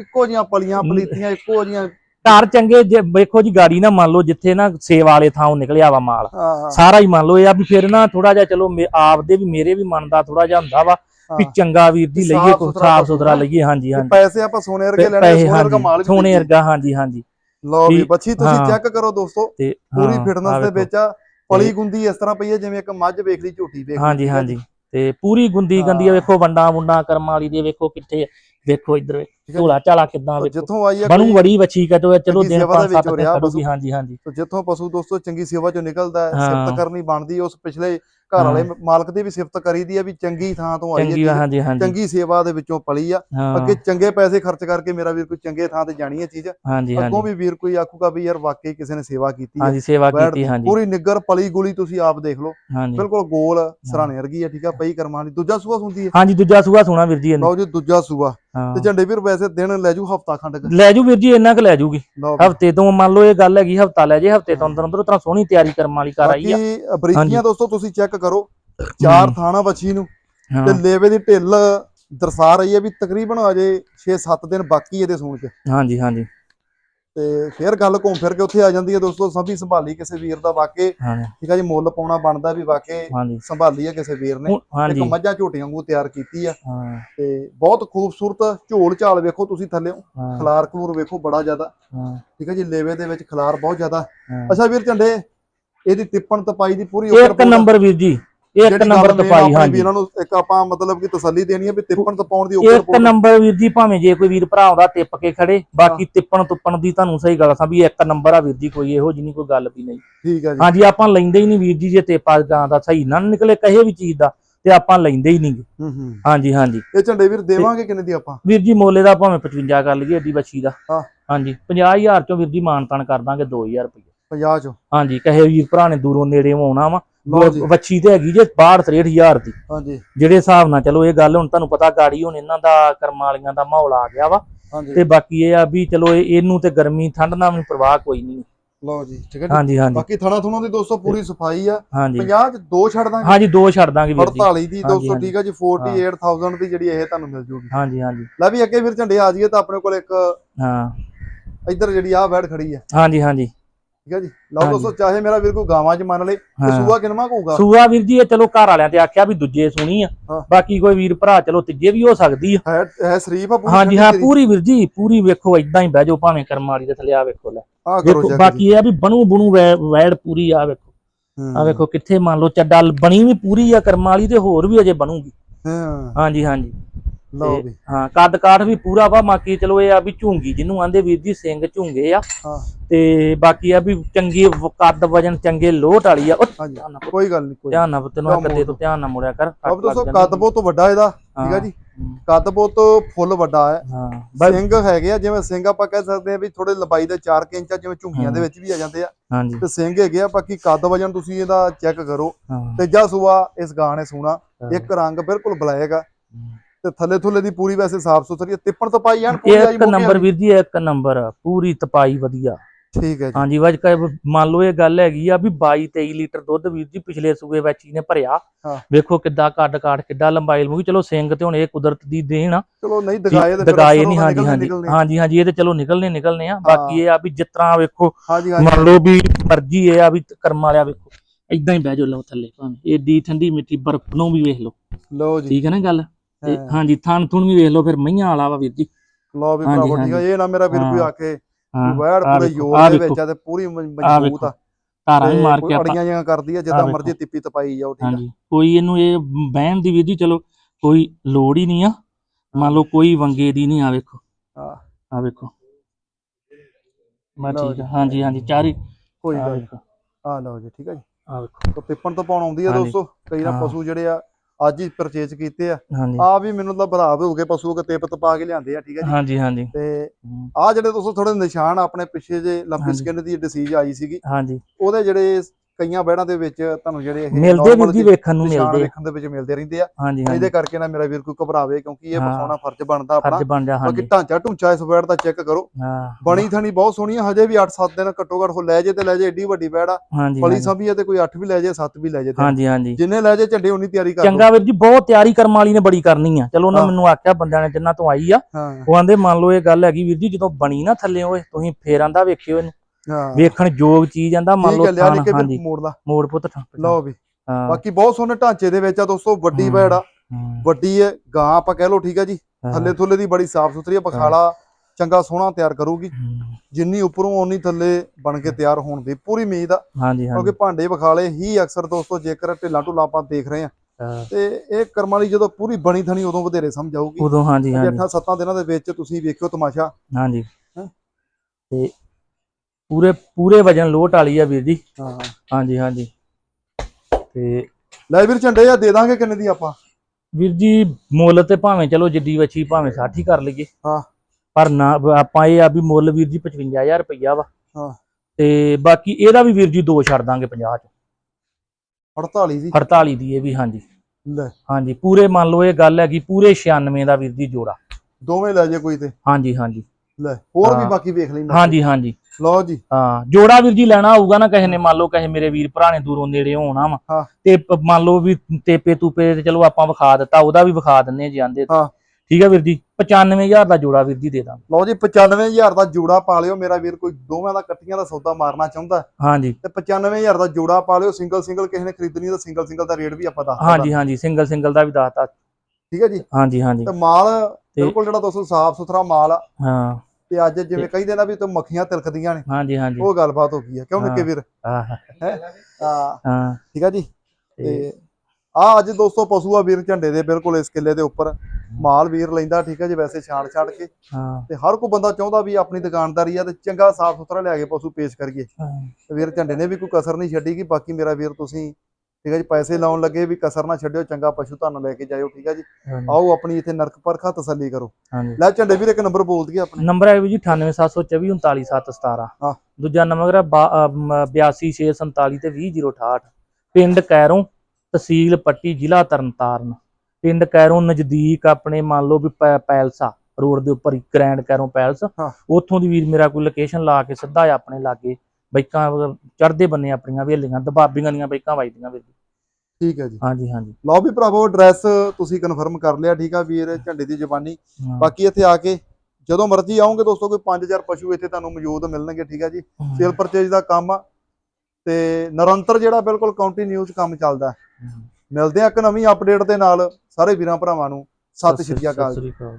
ਇੱਕੋ ਜੀਆਂ ਪਲੀਆਂ ਪਲੀਤੀਆਂ ਇੱਕੋ ਜੀਆਂ ਘਰ ਚੰਗੇ ਜੇ ਵੇਖੋ ਜੀ ਗਾੜੀ ਨਾ ਮੰਨ ਲਓ ਜਿੱਥੇ ਨਾ ਸੇਵਾ ਵਾਲੇ ਥਾਂ ਨਿਕਲਿਆ ਵਾ ਮਾਲ ਸਾਰਾ ਹੀ ਮੰਨ ਲਓ ਇਹ ਆ ਵੀ ਫਿਰ ਨਾ ਥੋੜਾ ਜਿਹਾ ਚਲੋ ਆਪਦੇ ਵੀ ਮੇਰੇ ਵੀ ਮਨ ਦਾ ਥੋੜਾ ਜਿਹਾ ਹੁੰਦਾ ਵਾ ਵੀ। ਚੰਗਾ ਵੀਰ ਦੀ ਲਈਏ ਸਾਫ਼ ਕੋ ਸੁਥਰਾ ਸਾਫ਼ ਸੁਥਰਾ। ਲਈਏ ਹਾਂਜੀ ਹਾਂਜੀ ਪੈਸੇ ਆਪਾਂ ਸੋਨੇ ਵਰਗੇ ਲੈਣੇ ਸੋਨੇ ਵਰਗਾ ਮਾਲ ਵੀ ਸੋਨੇ। ਵਰਗਾ ਹਾਂਜੀ ਹਾਂਜੀ ਲਓ ਵੀ ਬੱਚੀ ਤੁਸੀਂ। ਚੈੱਕ ਕਰੋ ਦੋਸਤੋ ਪੂਰੀ ਫਿਟਨੈਸ ਦੇ। ਵਿੱਚ ਆ ਪਲੀ ਗੁੰਦੀ ਇਸ ਤਰ੍ਹਾਂ ਪਈ ਹੈ ਜਿਵੇਂ ਇੱਕ ਮੱਝ ਵੇਖ ਲਈ ਝੋਟੀ ਵੇਖ ਹਾਂਜੀ ਹਾਂਜੀ। ਤੇ ਪੂਰੀ ਗੁੰਦੀ ਗੰਦੀ। ਵੇਖੋ ਵੰਡਾ ਵੁੰਡਾ ਕਰਮ ਵਾਲੀ ਦੇ ਵੇਖੋ ਕਿੱਥੇ ਆ। ਵੇਖੋ ਇੱਧਰ ਜੀ। ਝੋਲਾ ਝਾਲਾ ਕਿਦਾਂ ਜਿੱਥੋਂ ਆਈ ਹੈ ਬਣੂ ਬੜੀ ਵੱਛੀ ਕਾ ਚਲੋ ਚੰਗੀ ਦਿਨ ਸੇਵਾ ਦੇ 5 7 ਵਿੱਚੋਂ ਦਿਨ ਰਿਹਾ ਕੱਢੂਗੀ ਪਸ਼ੂ। ਹਾਂਜੀ ਹਾਂਜੀ। ਤੇ ਜਿੱਥੋਂ ਪਸ਼ੂ ਦੋਸਤੋ ਚੰਗੀ ਸੇਵਾ ਚੋਂ ਨਿਕਲਦਾ ਹੈ। ਸਿਫਤ ਕਰਨੀ ਬਣਦੀ ਉਸ ਪਿਛਲੇ ਘਰ ਵਾਲੇ ਮਾਲਕ ਦੀ ਵੀ ਸਿਫਤ ਕਰੀਦੀ ਆ ਵੀ ਚੰਗੀ ਥਾਂ ਤੋਂ ਆਈ ਹੈ ਚੰਗੀ ਸੇਵਾ ਦੇ ਵਿੱਚੋਂ ਪਲੀ ਆ। ਅੱਗੇ ਚੰਗੇ ਪੈਸੇ ਖਰਚ ਕਰਕੇ ਮੇਰਾ ਵੀਰ ਕੋਈ ਚੰਗੇ ਥਾਂ ਤੇ ਜਾਣੀ ਹੈ ਚੀਜ਼। ਹਾਂਜੀ ਅੱਗੋਂ ਵੀ ਵੀਰ ਕੋਈ ਆਖੂਗਾ ਵੀ ਯਾਰ ਵਾਕਈ ਕਿਸੇ ਨੇ ਸੇਵਾ ਕੀਤੀ ਹੈ। ਹਾਂਜੀ ਸੇਵਾ ਕੀਤੀ ਹਾਂਜੀ। ਪੂਰੀ ਨਿੱਗਰ ਪਲੀ ਗੁਲੀ ਤੁਸੀਂ ਆਪ ਦੇਖ ਲਓ। ਬਿਲਕੁਲ ਗੋਲ ਸਰਾਣੇ ਵਰਗੀ ਆ ਠੀਕ ਆ ਪਈ ਕਰਮਾਂ ਦੀ ਦੂਜਾ ਸੂਆ ਸੁੰਦੀ ਹੈ? ਹਾਂਜੀ ਦੂਜਾ ਸੂਆ ਸੋਣਾ ਵੀਰ ਜੀ ਲਓ ਜੀ ਦੂਜਾ ਸੂਆ। ਤੇ ਝੰਡੇ ਵੀਰ ਵੈਸੇ ਦਿਨ ਲੈ ਜੂ ਹਫਤਾ ਖੰਡ। ਲੈ ਜੂ ਵੀਰ ਜੀ ਇੰਨਾ ਕੁ ਲੈ ਜੂਗੀ। ਹਫ਼ਤੇ ਤੋਂ ਮੰਨ ਲਓ ਇਹ ਗੱਲ ਹੈਗੀ ਹਫਤਾ ਲੈ ਜੇ ਹਫ਼ਤੇ ਤੋਂ ਅੰਦਰ ਅੰਦਰ ਤਰ੍ਹਾਂ ਸੋਹਣੀ ਤਿਆਰੀ ਕਰਮ ਵਾਲੀ ਕਰ ਆਈ ਆ। ਬਰੀਕੀਆਂ ਦੋਸਤੋ ਤੁਸੀਂ ਚੈੱਕ ਕਰੋ। ਚਾਰ ਥਾਣਾ ਬੱਚੀ ਨੂੰ। ਤੇ ਲੇਵੇ ਦੀ ਢਿੱਲ ਦਰਸਾ ਰਹੀ ਹੈ ਵੀ ਤਕਰੀਬਨ ਅਜੇ 6-7 ਦਿਨ ਬਾਕੀ ਇਹਦੇ ਸੂਣ ਚ। ਹਾਂਜੀ ਹਾਂਜੀ। ਤੇ ਫਿਰ ਗੱਲ ਘੁੰਮ ਫਿਰ ਕੇ ਉੱਥੇ ਆ ਜਾਂਦੀ ਹੈ ਦੋਸਤੋ ਸੰਭੀ ਸੰਭਾਲੀ ਕਿਸੇ ਵੀਰ ਦਾ ਵਾਕੇ ਠੀਕ ਆ ਜੀ ਮੁੱਲ ਪਾਉਣਾ ਬਣਦਾ ਵੀ ਵਾਕੇ ਸੰਭਾਲੀ ਹੈ ਕਿਸੇ ਵੀਰ ਨੇ। ਇੱਕ ਮੱਝਾਂ ਝੋਟੀਆਂ ਵਾਂਗੂ ਤਿਆਰ ਕੀਤੀ ਆ। ਹਾਂ। ਤੇ ਬਹੁਤ ਖੂਬਸੂਰਤ ਝੋਲ ਝਾਲ ਵੇਖੋ ਤੁਸੀਂ ਥੱਲੇ। ਹਾਂ, ਖਲਾਰ ਖਲੂਰ ਵੇਖੋ ਬੜਾ ਜ਼ਿਆਦਾ। ਹਾਂ, ਠੀਕ ਹੈ ਜੀ ਲੇਵੇ ਦੇ ਵਿੱਚ ਖਲਾਰ ਬਹੁਤ ਜ਼ਿਆਦਾ। ਹਾਂ। ਅੱਛਾ ਵੀਰ ਝੰਡੇ ਇਹਦੀ ਤਿੱਪਣ ਤਪਾਈ ਦੀ ਪੂਰੀ ਇੱਕ ਨੰਬਰ ਵੀਰ ਜੀ। ਇੱਕ ਨੰਬਰ ਤਪਾਈ ਆਪਣੇ ਹਾਂਜੀ। ਵੀਰਾਂ ਨੂੰ ਇੱਕ ਆਪਾਂ ਮਤਲਬ ਕਿ ਤਸੱਲੀ ਦੇਣੀ ਹੈ ਵੀ ਤਿੱਪਣ ਤਪਾਉਣ ਦੀ ਇੱਕ ਨੰਬਰ ਵੀਰ ਜੀ ਭਾਵੇਂ ਜੇ ਕੋਈ ਵੀਰ ਭਰਾ ਆਉਂਦਾ ਟਿੱਪ ਕੇ ਖੜੇ ਬਾਕੀ ਤਿੱਪਣ ਤੁੱਪਣ ਦੀ ਤੁਹਾਨੂੰ ਸਹੀ ਗੱਲ ਸਾਂ ਵੀ ਇੱਕ ਨੰਬਰ ਆ ਵੀਰ ਜੀ ਕੋਈ ਇਹੋ ਜਿਹੀ ਕੋਈ ਗੱਲ ਵੀ ਨਹੀਂ। ਠੀਕ ਹੈ ਜੀ। ਹਾਂਜੀ ਆਪਾਂ ਲੈਂਦੇ ਹੀ ਨਹੀਂ ਵੀਰ ਜੀ ਜੇ ਟੇਪਾ ਗਾਂ ਦਾ ਸਹੀ ਨਾ ਨਿਕਲੇ ਕਹੇ ਵੀ ਚੀਜ਼ ਦਾ ਤੇ ਆਪਾਂ ਲੈਂਦੇ ਹੀ ਨਹੀਂ ਹੂੰ ਹੂੰ। ਹਾਂਜੀ ਹਾਂਜੀ। ਇਹ ਝੰਡੇ ਵੀਰ ਦੇਵਾਂਗੇ ਕਿੰਨੇ ਦੀ ਆਪਾਂ? ਵੀਰ ਜੀ ਮੋਲੇ ਦਾ ਭਾਵੇਂ 55 ਕਰ ਲਈਏ ਏਡੀ ਬੱਚੀ ਦਾ। ਹਾਂ। ਹਾਂਜੀ 50000 ਚੋਂ ਵੀਰ ਜੀ ਮਾਨਤਾਨ ਕਰ ਦਾਂਗੇ 2000 ਰੁਪਏ 50 ਚੋਂ। ਹਾਂਜੀ ਕਹੇ ਵੀਰ ਭਰਾ ਨੇ ਦੂਰੋਂ ਨੇੜੇ ਆਉਣਾ ਵਾ ਲਓ ਜੀ। ਤੇ ਹੈਗੀ ਜੇ 62 63000 ਦੀ। ਹਾਂਜੀ। ਜਿਹੜੇ ਹਿਸਾਬ ਨਾਲ ਚਲੋ ਇਹ ਗੱਲ ਹੁਣ ਤੁਹਾਨੂੰ ਪਤਾ ਗਾੜੀ ਹੁਣ ਇਹਨਾਂ ਦਾ ਕਰਮ ਵਾਲੀਆਂ ਦਾ ਮਾਹੌਲ ਆ ਗਿਆ ਵਾ। ਤੇ ਬਾਕੀ ਇਹ ਆ ਵੀ ਚਲੋ ਇਹ- ਇਹਨੂੰ ਤੇ ਗਰਮੀ ਠੰਡ ਨਾਲ ਵੀ ਪਰਵਾਹ ਕੋਈ ਨਹੀਂ। ਲਓ ਜੀ ਠੀਕ ਹੈ ਜੀ। ਹਾਂਜੀ ਹਾਂਜੀ। ਬਾਕੀ ਥਣਾ ਥੁਣਾ ਦੀ ਦੋਸਤੋ ਪੂਰੀ ਸਫ਼ਾਈ ਆ। ਹਾਂਜੀ। 50 ਚ ਦੋ ਛੱਡ ਦਾਂਗੇ। ਹਾਂਜੀ ਦੋ ਛੱਡ ਦਾਂਗੇ ਵੀਰ ਜੀ। 48 ਦੀ ਹਾਂਜੀ, ਦੋਸਤੋ ਹਾਂਜੀ। ਠੀਕ ਆ ਜੀ 48000 ਦੀ ਜਿਹੜੀ ਇਹ ਤੁਹਾਨੂੰ ਮਿਲ ਜੂਗੀ। ਹਾਂਜੀ ਹਾਂਜੀ। ਲੈ ਵੀ ਅੱਗੇ ਵੀਰ ਝੰਡੇ ਆ ਜਾਈਏ ਤਾਂ ਆਪਣੇ ਕੋਲ ਇੱਕ ਹਾਂ। ਇੱਧਰ ਜਿਹੜੀ ਆ ਬੈਠ ਖੜੀ ਆ। ਹਾਂਜੀ ਹਾਂਜੀ। ਠੀਕ ਆ ਜੀ? ਲਓ ਹਾਂਜੀ। ਦੋਸਤੋ ਚਾਹੇ ਮੇਰਾ ਵੀਰ ਕੋਈ ਗਾਵਾਂ ਚ ਮੰਨ ਲੇ ਤੇ ਹਾਂ। ਸੂਆ ਕਿਨਮਾ ਕਹੂਗਾ ਸੂਆ ਵੀਰ ਜੀ ਇਹ ਚਲੋ ਘਰ ਵਾਲਿਆਂ ਤੇ ਆਖਿਆ ਵੀ ਦੂਜੇ ਸੁਣੀ ਆ। ਹਾਂ। ਬਾਕੀ ਕੋਈ ਵੀਰ ਭਰਾ ਚਲੋ ਤੀਜੇ ਵੀ ਹੋ ਸਕਦੀ ਆ। ਹੈ ਹੈ ਸ਼ਰੀਫ ਆ ਪੂਰੀ? ਹਾਂਜੀ ਹਾਂ ਠੰਡੀ ਪੂਰੀ ਵੀਰ ਜੀ ਪੂਰੀ ਵੇਖੋ ਇਦਾਂ ਹੀ ਬਹਿ ਜਾਓ ਭਾਵੇਂ ਕਰਮ ਵਾਲੀ ਦੇ ਥੱਲੇ ਆ ਵੇਖੋ ਲੈ। ਵੇਖੋ ਬਾਕੀ ਇਹ ਆ ਵੀ ਬਣੂ ਬਣੂ ਵੈੜ ਪੂਰੀ ਆ ਵੇਖੋ। ਆ ਵੇਖੋ ਕਿੱਥੇ ਮੰਨ ਲਓ ਚੱਡਾ ਬਣੀ ਵੀ ਪੂਰੀ ਆ ਕਰਮ ਵਾਲੀ ਤੇ ਹੋਰ ਵੀ ਅਜੇ ਬਣੂਗੀ। ਹਾਂ। ਹਾਂਜੀ ਹਾਂਜੀ। ਲਓ ਤੇ- ਵੀ। ਹਾਂ ਕੱਦ ਕਾਠ ਵੀ ਪੂਰਾ ਵਾ ਬਾਕੀ ਚਲੋ ਇਹ ਆ ਵੀ ਝੂੰਗੀ ਜਿਹਨੂੰ ਆਂਦੇ ਵੀਰ ਜੀ ਸਿੰਘ ਝੂੰਗੇ ਆ। ਹਾਂ। ਤੇ ਬਾਕੀ ਆ ਵੀ ਚੰਗੀ ਕੱਦ ਵਜਨ ਚੰਗੇ ਲੋਟ ਵਾਲੀ ਆ। ਕੋਈ ਗੱਲ ਨਹੀਂ ਕੋਈ ਧਿਆਨ ਨਾਲ ਤੈਨੂੰ ਧਿਆਨ ਕੱਦੇ ਤੋਂ ਧਿਆਨ ਨਾਲ ਮੁੜਿਆ ਕਰ ਅਬ ਦੋਸਤੋ। ਕੱਦ ਬਹੁਤ ਵੱਡਾ ਇਹਦਾ ਠੀਕ ਆ। ਜੀ? ਕੱਦ ਬਹੁਤ ਫੁੱਲ ਵੱਡਾ ਹੈ। ਹਾਂ ਸਿੰਘ ਹੈਗੇ ਆ ਜਿਵੇਂ ਸਿੰਘ ਆਪਾਂ ਕਹਿ ਸਕਦੇ ਆ ਵੀ ਥੋੜੇ ਲੰਬਾਈ ਦੇ 4 ਇੰਚ ਆ ਜਿਵੇਂ ਝੁੰਗੀਆਂ ਦੇ। ਵਿੱਚ ਵੀ ਆ ਜਾਂਦੇ ਆ। ਤੇ ਸਿੰਘ ਹੈਗੇ ਆ ਬਾਕੀ ਕੱਦ ਵਜਨ ਤੁਸੀਂ ਇਹਦਾ ਚੈੱਕ ਕਰੋ। ਤੇਜਾ ਸੂਆ ਇਸ ਗਾਂ ਨੇ ਸੋਨਾ ਹਾਂ। ਇੱਕ ਰੰਗ ਬਿਲਕੁਲ ਬਲੈਕ ਆ। ਤੇ ਥੱਲੇ ਥੁੱਲੇ ਦੀ ਪੂਰੀ ਵੈਸੇ ਸਾਫ਼ ਸੁਥਰੀ ਆ ਤਿੱਪਣ ਤੋਂ ਪਾਈ ਐਨ ਪੂਰੀ ਆਈ ਇੱਕ ਨੰਬਰ ਵੀਰ ਜੀ ਇੱਕ ਨੰਬਰ ਪੂਰੀ ਤਪਾਈ ਵਧੀਆ। ਠੀਕ ਹੈ ਜੀ। ਹਾਂਜੀ ਵਜ ਕੇ ਮੰਨ ਲਓ ਇਹ ਗੱਲ ਹੈਗੀ ਆ ਵੀ 22 23 ਲੀਟਰ ਦੁੱਧ ਵੀਰ ਜੀ ਪਿਛਲੇ ਸੂਏ ਵਿੱਚ ਹੀ ਨੇ ਭਰਿਆ। ਹਾਂ। ਵੇਖੋ ਕਿੱਦਾਂ ਕੱਦ ਕਾਠ ਕਿੱਦਾਂ ਲੰਬਾਈ ਲੰਬੂਗੀ ਚਲੋ ਸਿੰਘ ਤੇ ਹੁਣ ਇਹ ਕੁਦਰਤ ਦੀ ਦੇਣ ਆ। ਚਲੋ ਨਹੀਂ ਦਗਾਏ ਤੇ ਦਗਾਏ ਨਹੀਂ ਹਾਂਜੀ ਹਾਂਜੀ। ਹਾਂਜੀ ਹਾਂਜੀ ਇਹ ਤੇ ਚਲੋ ਨਿਕਲਨੇ ਨਿਕਲਨੇ ਆ। ਬਾਕੀ ਇਹ ਆ ਵੀ ਜਿਸ ਤਰ੍ਹਾਂ ਵੇਖੋ ਮੰਨ ਲਓ ਵੀ ਮਰਜ਼ੀ ਇਹ ਆ ਵੀ ਕਰਮ ਵਾਲਿਆ ਵੇਖੋ। ਇਦਾਂ ਹੀ ਬਹਿ ਜਾਓ ਲਓ ਥੱਲੇ ਭਾਵੇਂ। ਏਡੀ ਠੰਡੀ ਮਿੱਠੀ ਬਰਫ਼ ਨੂੰ ਵੀ ਵੇਖ ਲਓ। ਲਓ ਜੀ। ਠੀਕ ਹੈ ਨਾ ਗੱਲ? ਤੇ। ਹਾਂਜੀ ਥਣ ਥੁਣ ਵੀ ਵੇਖ ਲਓ ਫਿਰ ਮਈਆਂ ਵਾਲਾ ਵਾ ਵੀਰ ਜੀ। ਲਓ ਵੀ ਭਰਾਵੋ ਠੀਕ ਆ ਇਹ ਨਾ ਮੇਰਾ ਵੀਰ ਕੋਈ। ਆਖੇ ਹਾਂ ਵੈੜ ਪੂਰੇ ਆਹ ਦੇ ਵਿੱਚ ਆ ਤੇ ਪੂਰੀ ਮ- ਮਜ਼ਬੂਤ ਆ। ਧਾਰਾਂ ਹੀ ਮਾਰ ਕੇ ਆਪਾਂ ਅੜੀਆਂ ਜਿਹੀਆਂ ਕਰਦੀ ਆ ਜਿੱਦਾਂ। ਮਰਜ਼ੀ ਤਿੱਪੀ ਤਪਾਈ ਜਾਓ ਠੀਕ ਆ। ਹਾਂਜੀ ਕੋਈ ਇਹਨੂੰ ਇਹ ਬਹਿਣ ਦੀ ਵੀਰ ਜੀ ਚਲੋ ਕੋਈ ਲੋੜ ਹੀ ਨਹੀਂ ਆ। ਮੰਨ ਲਓ ਕੋਈ ਵੰਗੇ ਦੀ ਨਹੀਂ ਆ ਵੇਖੋ। ਹਾਂ। ਆ ਵੇਖੋ। ਲਓ ਠੀਕ ਆ। ਹਾਂਜੀ ਹਾਂਜੀ ਚਾਰੀ। ਕੋਈ ਆ ਗੱਲ ਆ ਲਓ ਜੀ ਠੀਕ ਆ ਜੀ। ਆ ਵੇਖੋ। ਤਾਂ ਤਿੱਪਣ ਤੋਂ ਪਾਉਣ ਆਉਂਦੀ ਆ। ਦੋਸਤੋ ਕਈ ਨਾ। ਪਸ਼ੂ ਜਿਹੜੇ ਆ ਅੱਜ ਹੀ ਪਰਚੇਜ ਕੀਤੇ ਆ। ਹਾਂਜੀ। ਆ ਵੀ ਮੈਨੂੰ ਤਾਂ ਬਰਾ ਹੋ ਗਏ ਪਸ਼ੂ ਕੇ ਤਿੱਪ ਤਪਾ ਕੇ ਲਿਆਂਦੇ ਆ ਠੀਕ ਆ ਜੀ। ਹਾਂਜੀ ਹਾਂਜੀ। ਤੇ ਆ ਜਿਹੜੇ ਦੋਸਤੋ ਥੋੜੇ ਨਿਸ਼ਾਨ ਆਪਣੇ ਪਿੱਛੇ ਜੇ ਲੰਬੀ। ਸਕਿਨ ਦੀ ਡਿਸੀਜ ਆਈ ਸੀਗੀ। ਹਾਂਜੀ। ਉਹਦੇ ਜਿਹੜੇ ਕਈਆਂ ਬੈੜਾਂ ਦੇ ਵਿੱਚ ਤੁਹਾਨੂੰ ਜਿਹੜੇ ਇਹ ਮਿਲਦੇ normal ਜੀ ਵੇਖਣ ਨੂੰ ਮਿਲਦੇ। ਵੇਖਣ ਦੇ ਵਿੱਚ ਮਿਲਦੇ ਰਹਿੰਦੇ ਆ। ਹਾਂਜੀ ਇਹਦੇ ਕਰਕੇ ਨਾ ਮੇਰਾ ਵੀਰ ਕੋਈ ਘਬਰਾਵੇ ਕਿਉਂਕਿ ਇਹ ਹਾਂ। ਬਖਾਉਣਾ ਫਰਜ਼ ਬਣਦਾ ਆਪਣਾ। ਫਰਜ਼ ਬਾਕੀ ਢਾਂਚਾ ਢੁੰਚਾ ਇਸ ਬੈੜ ਦਾ ਚੈੱਕ ਕਰੋ। ਬਣੀ ਥਣੀ ਬਹੁਤ ਸੋਹਣੀ ਆ ਹਜੇ ਵੀ 8-7 ਦਿਨ ਘੱਟੋ ਘੱਟ ਹੋ ਲੈ ਜੇ ਤੇ ਲੈ ਜੇ ਏਡੀ ਵੱਡੀ ਬੈੜ ਆ। ਪਲੀ ਸੰਭੀ ਆ ਤੇ ਕੋਈ 8 ਵੀ ਲੈ ਜੇ 7 ਵੀ ਲੈ ਜੇ ਹਾਂਜੀ ਹਾਂਜੀ। ਜਿੰਨੇ ਲੈ ਜੇ ਝੰਡੇ ਉਨੀ ਤਿਆਰੀ ਕਰ ਚੰਗਾ ਵੀਰ ਜੀ ਬਹੁਤ ਤਿਆਰੀ ਕਰਮ ਵਾਲੀ ਨੇ ਬੜੀ ਕਰਨੀ ਆ। ਚਲੋ ਉਹਨਾਂ। ਮੈਨੂੰ ਆਖਿਆ ਬੰਦਿਆਂ ਨੇ ਜਿੰਨਾ ਤੋਂ ਆਈ ਆ। ਉਹ ਆਂਦੇ ਮੰਨ ਲਓ ਇਹ ਗੱਲ ਹੈਗੀ ਵੀਰ ਜੀ ਜਦੋਂ ਬਣੀ ਨਾ ਥੱਲੇ ਓਏ ਤੁਸੀਂ ਫੇਰ ਆਂਦਾ ਵੇਖਿਓ ਇਹਨੂੰ। ਵੇਖਣ ਯੋਗ ਚੀਜ਼ ਆਂਦਾ ਮੰਨ ਲਓ ਹੈ ਲਿਆ ਵੀ ਮੋੜ ਲਾ। ਮੋੜ ਪੁੱਤ ਲਓ ਵੀ। ਬਾਕੀ ਬਹੁਤ ਸੋਹਣੇ ਢਾਂਚੇ ਦੇ ਵਿੱਚ ਆ ਦੋਸਤੋ ਵੱਡੀ। ਬੈੜ ਆ ਵੱਡੀ ਹੈ ਗਾਂ ਆਪਾਂ ਕਹਿ ਲਓ ਠੀਕ ਹੈ ਜੀ। ਥੱਲੇ ਥੁੱਲੇ ਦੀ ਬੜੀ ਸਾਫ਼ ਸੁਥਰੀ ਆ ਬਖਾਲਾ ਚੰਗਾ ਸੋਹਣਾ ਤਿਆਰ ਕਰੂਗੀ। ਜਿੰਨੀ ਉੱਪਰੋਂ ਓਨੀ ਥੱਲੇ ਬਣ ਕੇ ਤਿਆਰ ਹੋਣ ਦੀ ਪੂਰੀ ਉਮੀਦ ਆ। ਕਿਉਂਕਿ ਭਾਂਡੇ ਵਿਖਾਲੇ ਹੀ ਅਕਸਰ ਦੋਸਤੋ ਜੇਕਰ ਢਿੱਲਾ ਢੁੱਲਾ ਆਪਾਂ ਦੇਖ ਰਹੇ ਆ। ਤੇ ਇਹ ਕਰਮ ਵਾਲੀ ਜਦੋਂ ਪੂਰੀ ਬਣੀ ਥਣੀ ਉਦੋਂ ਵਧੇਰੇ ਸਮਝ ਆਊਗੀ। ਉਦੋਂ ਹਾਂਜੀ ਹਾਂਜੀ ਅੱਠਾਂ ਸੱਤਾਂ ਦਿਨਾਂ ਦੇ ਵਿੱਚ ਤੁਸੀਂ ਵੇਖਿਓ ਤਮਾਸ਼ਾ। ਹਾਂਜੀ? ਤੇ ਪੂਰੇ ਪੂਰੇ ਵਜਨ ਲੋਟ ਵਾਲੀ ਆ ਵੀਰ ਜੀ। ਹਾਂ ਹਾਂਜੀ ਹਾਂਜੀ। ਤੇ ਲੈ ਵੀਰ ਝੰਡੇ ਆ ਦੇ ਦਾਂਗੇ ਕਿੰਨੇ ਦੀ ਆਪਾਂ? ਵੀਰ ਜੀ ਮੁੱਲ ਤੇ ਭਾਵੇਂ ਚਲੋ ਜਿੱਡੀ ਵੱਛੀ ਭਾਵੇਂ 60 ਹੀ ਕਰ ਲਈਏ। ਹਾਂ। ਪਰ ਨਾ ਆਪਾਂ ਇਹ ਆ ਵੀ ਮੁੱਲ ਵੀਰ ਜੀ 55000 ਰੁਪਈਆ ਵਾ। ਹਾਂ। ਤੇ ਬਾਕੀ ਇਹਦਾ ਵੀ ਵੀਰ ਜੀ ਦੋ ਛੱਡ ਦਾਂਗੇ 50 ਚ। 48 ਦੀ। 48 ਦੀ ਇਹ ਵੀ ਹਾਂਜੀ। ਲੈ। ਹਾਂਜੀ ਪੂਰੇ ਮੰਨ ਲਓ ਇਹ ਗੱਲ ਹੈਗੀ ਪੂਰੇ 96 ਦਾ ਵੀਰ ਜੀ ਜੋੜਾ। ਦੋਵੇਂ ਲੈ ਜੇ ਕੋਈ ਤੇ। ਹਾਂਜੀ ਹਾਂਜੀ। ਲੈ ਹੋਰ ਵੀ ਹਾਂ। ਬਾਕੀ ਵੇਖ ਲੈਂਦਾ। ਹਾਂਜੀ ਹਾਂਜੀ। ਲਓ ਜੀ। ਹਾਂ ਜੋੜਾ ਵੀਰ ਜੀ ਲੈਣਾ ਹੋਊਗਾ ਨਾ ਕਿਸੇ ਨੇ ਮੰਨ ਲਓ ਕਿਸੇ ਮੇਰੇ ਵੀਰ ਭਰਾ ਨੇ ਦੂਰੋਂ ਨੇੜੇ ਹੋਣਾ ਵਾ। ਤੇ ਮੰਨ ਲਓ ਵੀ ਤੇਪੇ ਤੂਪੇ ਤੇ ਚਲੋ ਆਪਾਂ ਵਿਖਾ ਦਿੱਤਾ ਉਹਦਾ ਵੀ ਵਿਖਾ ਦਿੰਨੇ ਜੀ ਆਂਦੇ ਹਾਂ। ਠੀਕ ਹੈ ਵੀਰ ਜੀ 95000 ਦਾ ਜੋੜਾ ਵੀਰ ਜੀ ਦੇ ਦਾਂ ਲਓ ਜੀ 95000 ਦਾ ਜੋੜਾ ਪਾ ਲਿਓ। ਮੇਰਾ ਵੀਰ ਕੋਈ ਦੋਵਾਂ ਦਾ ਇਕੱਠੀਆਂ ਦਾ ਸੌਦਾ ਮਾਰਨਾ ਚਾਹੁੰਦਾ। ਹਾਂਜੀ ਤੇ 95000 ਦਾ ਜੋੜਾ ਪਾ ਲਿਓ। ਸਿੰਗਲ ਸਿੰਗਲ ਕਿਸੇ ਨੇ ਖਰੀਦਣੀ ਤਾਂ ਸਿੰਗਲ ਸਿੰਗਲ ਦਾ ਰੇਟ ਵੀ ਆਪਾਂ ਦੱਸ ਹਾਂਜੀ ਹਾਂਜੀ ਸਿੰਗਲ ਸਿੰਗਲ ਦਾ ਵੀ ਦੱਸਤਾ। ਠੀਕ ਹੈ ਜੀ? ਹਾਂਜੀ ਹਾਂਜੀ ਤੇ ਮਾਲ ਬਿਲਕੁਲ ਜਿਹੜਾ ਦੋਸਤੋ ਸਾਫ਼ ਸੁਥਰਾ ਮਾਲ ਆ। ਹਾਂ। ਤੇ ਅੱਜ ਜਿਵੇਂ ਕਹਿੰਦੇ ਨਾ ਵੀ ਤੇ ਮੱਖੀਆਂ ਤਿਲਕਦੀਆਂ ਨੇ। ਹਾਂਜੀ ਹਾਂਜੀ। ਉਹ ਗੱਲਬਾਤ ਹੋ ਗਈ ਆ। ਕਿਉਂ ਨਿੱਕੇ ਹਾਂ। ਵੀਰ? ਆਹ, ਹੈ? ਹਾਂ। ਹਾਂ। ਠੀਕ ਆ ਜੀ? ਤੇ ਆ ਅੱਜ ਦੋਸਤੋ ਪਸ਼ੂ ਆ ਵੀਰ ਝੰਡੇ ਦੇ ਬਿਲਕੁਲ ਇਸ ਕਿੱਲੇ ਦੇ ਉੱਪਰ। ਮਾਲ ਵੀਰ ਲੈਂਦਾ ਠੀਕ ਹੈ ਜੀ ਵੈਸੇ ਛਾੜ ਛਾੜ ਕੇ। ਹਾਂ। ਤੇ ਹਰ ਕੋਈ ਬੰਦਾ ਚਾਹੁੰਦਾ ਵੀ ਆਪਣੀ ਦੁਕਾਨਦਾਰੀ ਆ ਤੇ ਚੰਗਾ ਸਾਫ਼ ਸੁਥਰਾ ਲਿਆ ਕੇ ਪਸ਼ੂ ਪੇਸ਼ ਕਰੀਏ। ਹਾਂ, ਵੀਰ ਝੰਡੇ ਨੇ ਵੀ ਕੋਈ ਕਸਰ ਨਹੀਂ ਛੱਡੀ ਕਿ ਬਾਕੀ ਮੇਰਾ ਵੀਰ ਤੁਸੀਂ ਠੀਕ ਹੈ ਜੀ ਪੈਸੇ ਲਾਉਣ ਲੱਗੇ ਵੀ ਕਸਰ ਨਾ ਛੱਡਿਓ ਚੰਗਾ ਪਸ਼ੂ ਤੁਹਾਨੂੰ ਲੈ ਕੇ ਜਾਇਓ ਠੀਕ ਹੈ ਜੀ। ਆਓ ਆਪਣੀ ਇੱਥੇ ਨਰਕ ਪਰਖਾ ਤਸੱਲੀ ਕਰੋ। ਲੈ ਝੰਡੇ ਵੀਰ ਇੱਕ ਨੰਬਰ ਬੋਲ ਦਈਏ ਆਪਣੇ। ਨੰਬਰ ਹੈ ਜੀ 98724 39717 ਹਾਂ। ਦੂਜਾ ਨੰਬਰ ਹੈ 82647 ਤੇ 20068 ਪਿੰਡ ਕੈਰੋਂ ਤਹਿਸੀਲ ਪੱਟੀ ਜ਼ਿਲ੍ਹਾ ਤਰਨਤਾਰਨ। ਪਿੰਡ ਕੈਰੋਂ ਨਜ਼ਦੀਕ ਆਪਣੇ ਮੰਨ ਲਓ ਵੀ ਪੈਲਸ ਰੋਡ ਦੇ ਉੱਪਰ ਗ੍ਰੈਂਡ ਕੈਰੋਂ ਪੈਲਸ। ਉੱਥੋਂ ਦੀ ਵੀਰ ਮੇਰਾ ਕੋਈ ਲੋਕੇਸ਼ਨ ਲਾ ਕੇ ਸਿੱਧਾ ਆਪਣੇ ਲਾਗੇ। ਬਾਈਕਾਂ ਚੜਦੇ ਬੰਨੇ ਆਪਣੀਆਂ ਵੇਲੀਆਂ ਦਬਾਬੀਆਂ ਦੀਆਂ ਬਾਈਕਾਂ ਵੱਜਦੀਆਂ ਵੀਰ ਜੀ। ਠੀਕ ਹੈ ਜੀ। ਹਾਂਜੀ ਹਾਂਜੀ। ਲਓ ਵੀ ਭਰਾਵੋ ਐਡਰੈਸ ਤੁਸੀਂ ਕਨਫਰਮ ਕਰ ਲਿਆ ਠੀਕ ਆ ਵੀਰ ਝੰਡੇ ਦੀ ਜ਼ਬਾਨੀ। ਬਾਕੀ ਇੱਥੇ ਆ ਕੇ ਜਦੋਂ ਮਰਜ਼ੀ ਆਓਗੇ ਦੋਸਤੋ ਕੋਈ 5000 ਪਸ਼ੂ ਇੱਥੇ ਤੁਹਾਨੂੰ ਮੌਜੂਦ ਮਿਲਣਗੇ ਠੀਕ ਆ ਜੀ। ਸੇਲ ਪਰਚੇਜ ਦਾ ਕੰਮ ਆ। ਤੇ ਨਿਰੰਤਰ ਜਿਹੜਾ ਬਿਲਕੁਲ ਕੰਟੀਨਿਊਸ ਕੰਮ ਚੱਲਦਾ। ਮਿਲਦੇ ਆ ਇੱਕ ਨਵੀਂ ਅਪਡੇਟ ਦੇ ਨਾਲ ਸਾਰੇ ਵੀਰਾਂ ਭਰਾਵਾਂ ਨੂੰ। ਸਤਿ ਸ਼੍ਰੀ ਅਕਾਲ ਸਤਿ ਸ਼੍ਰੀ ਅਕਾਲ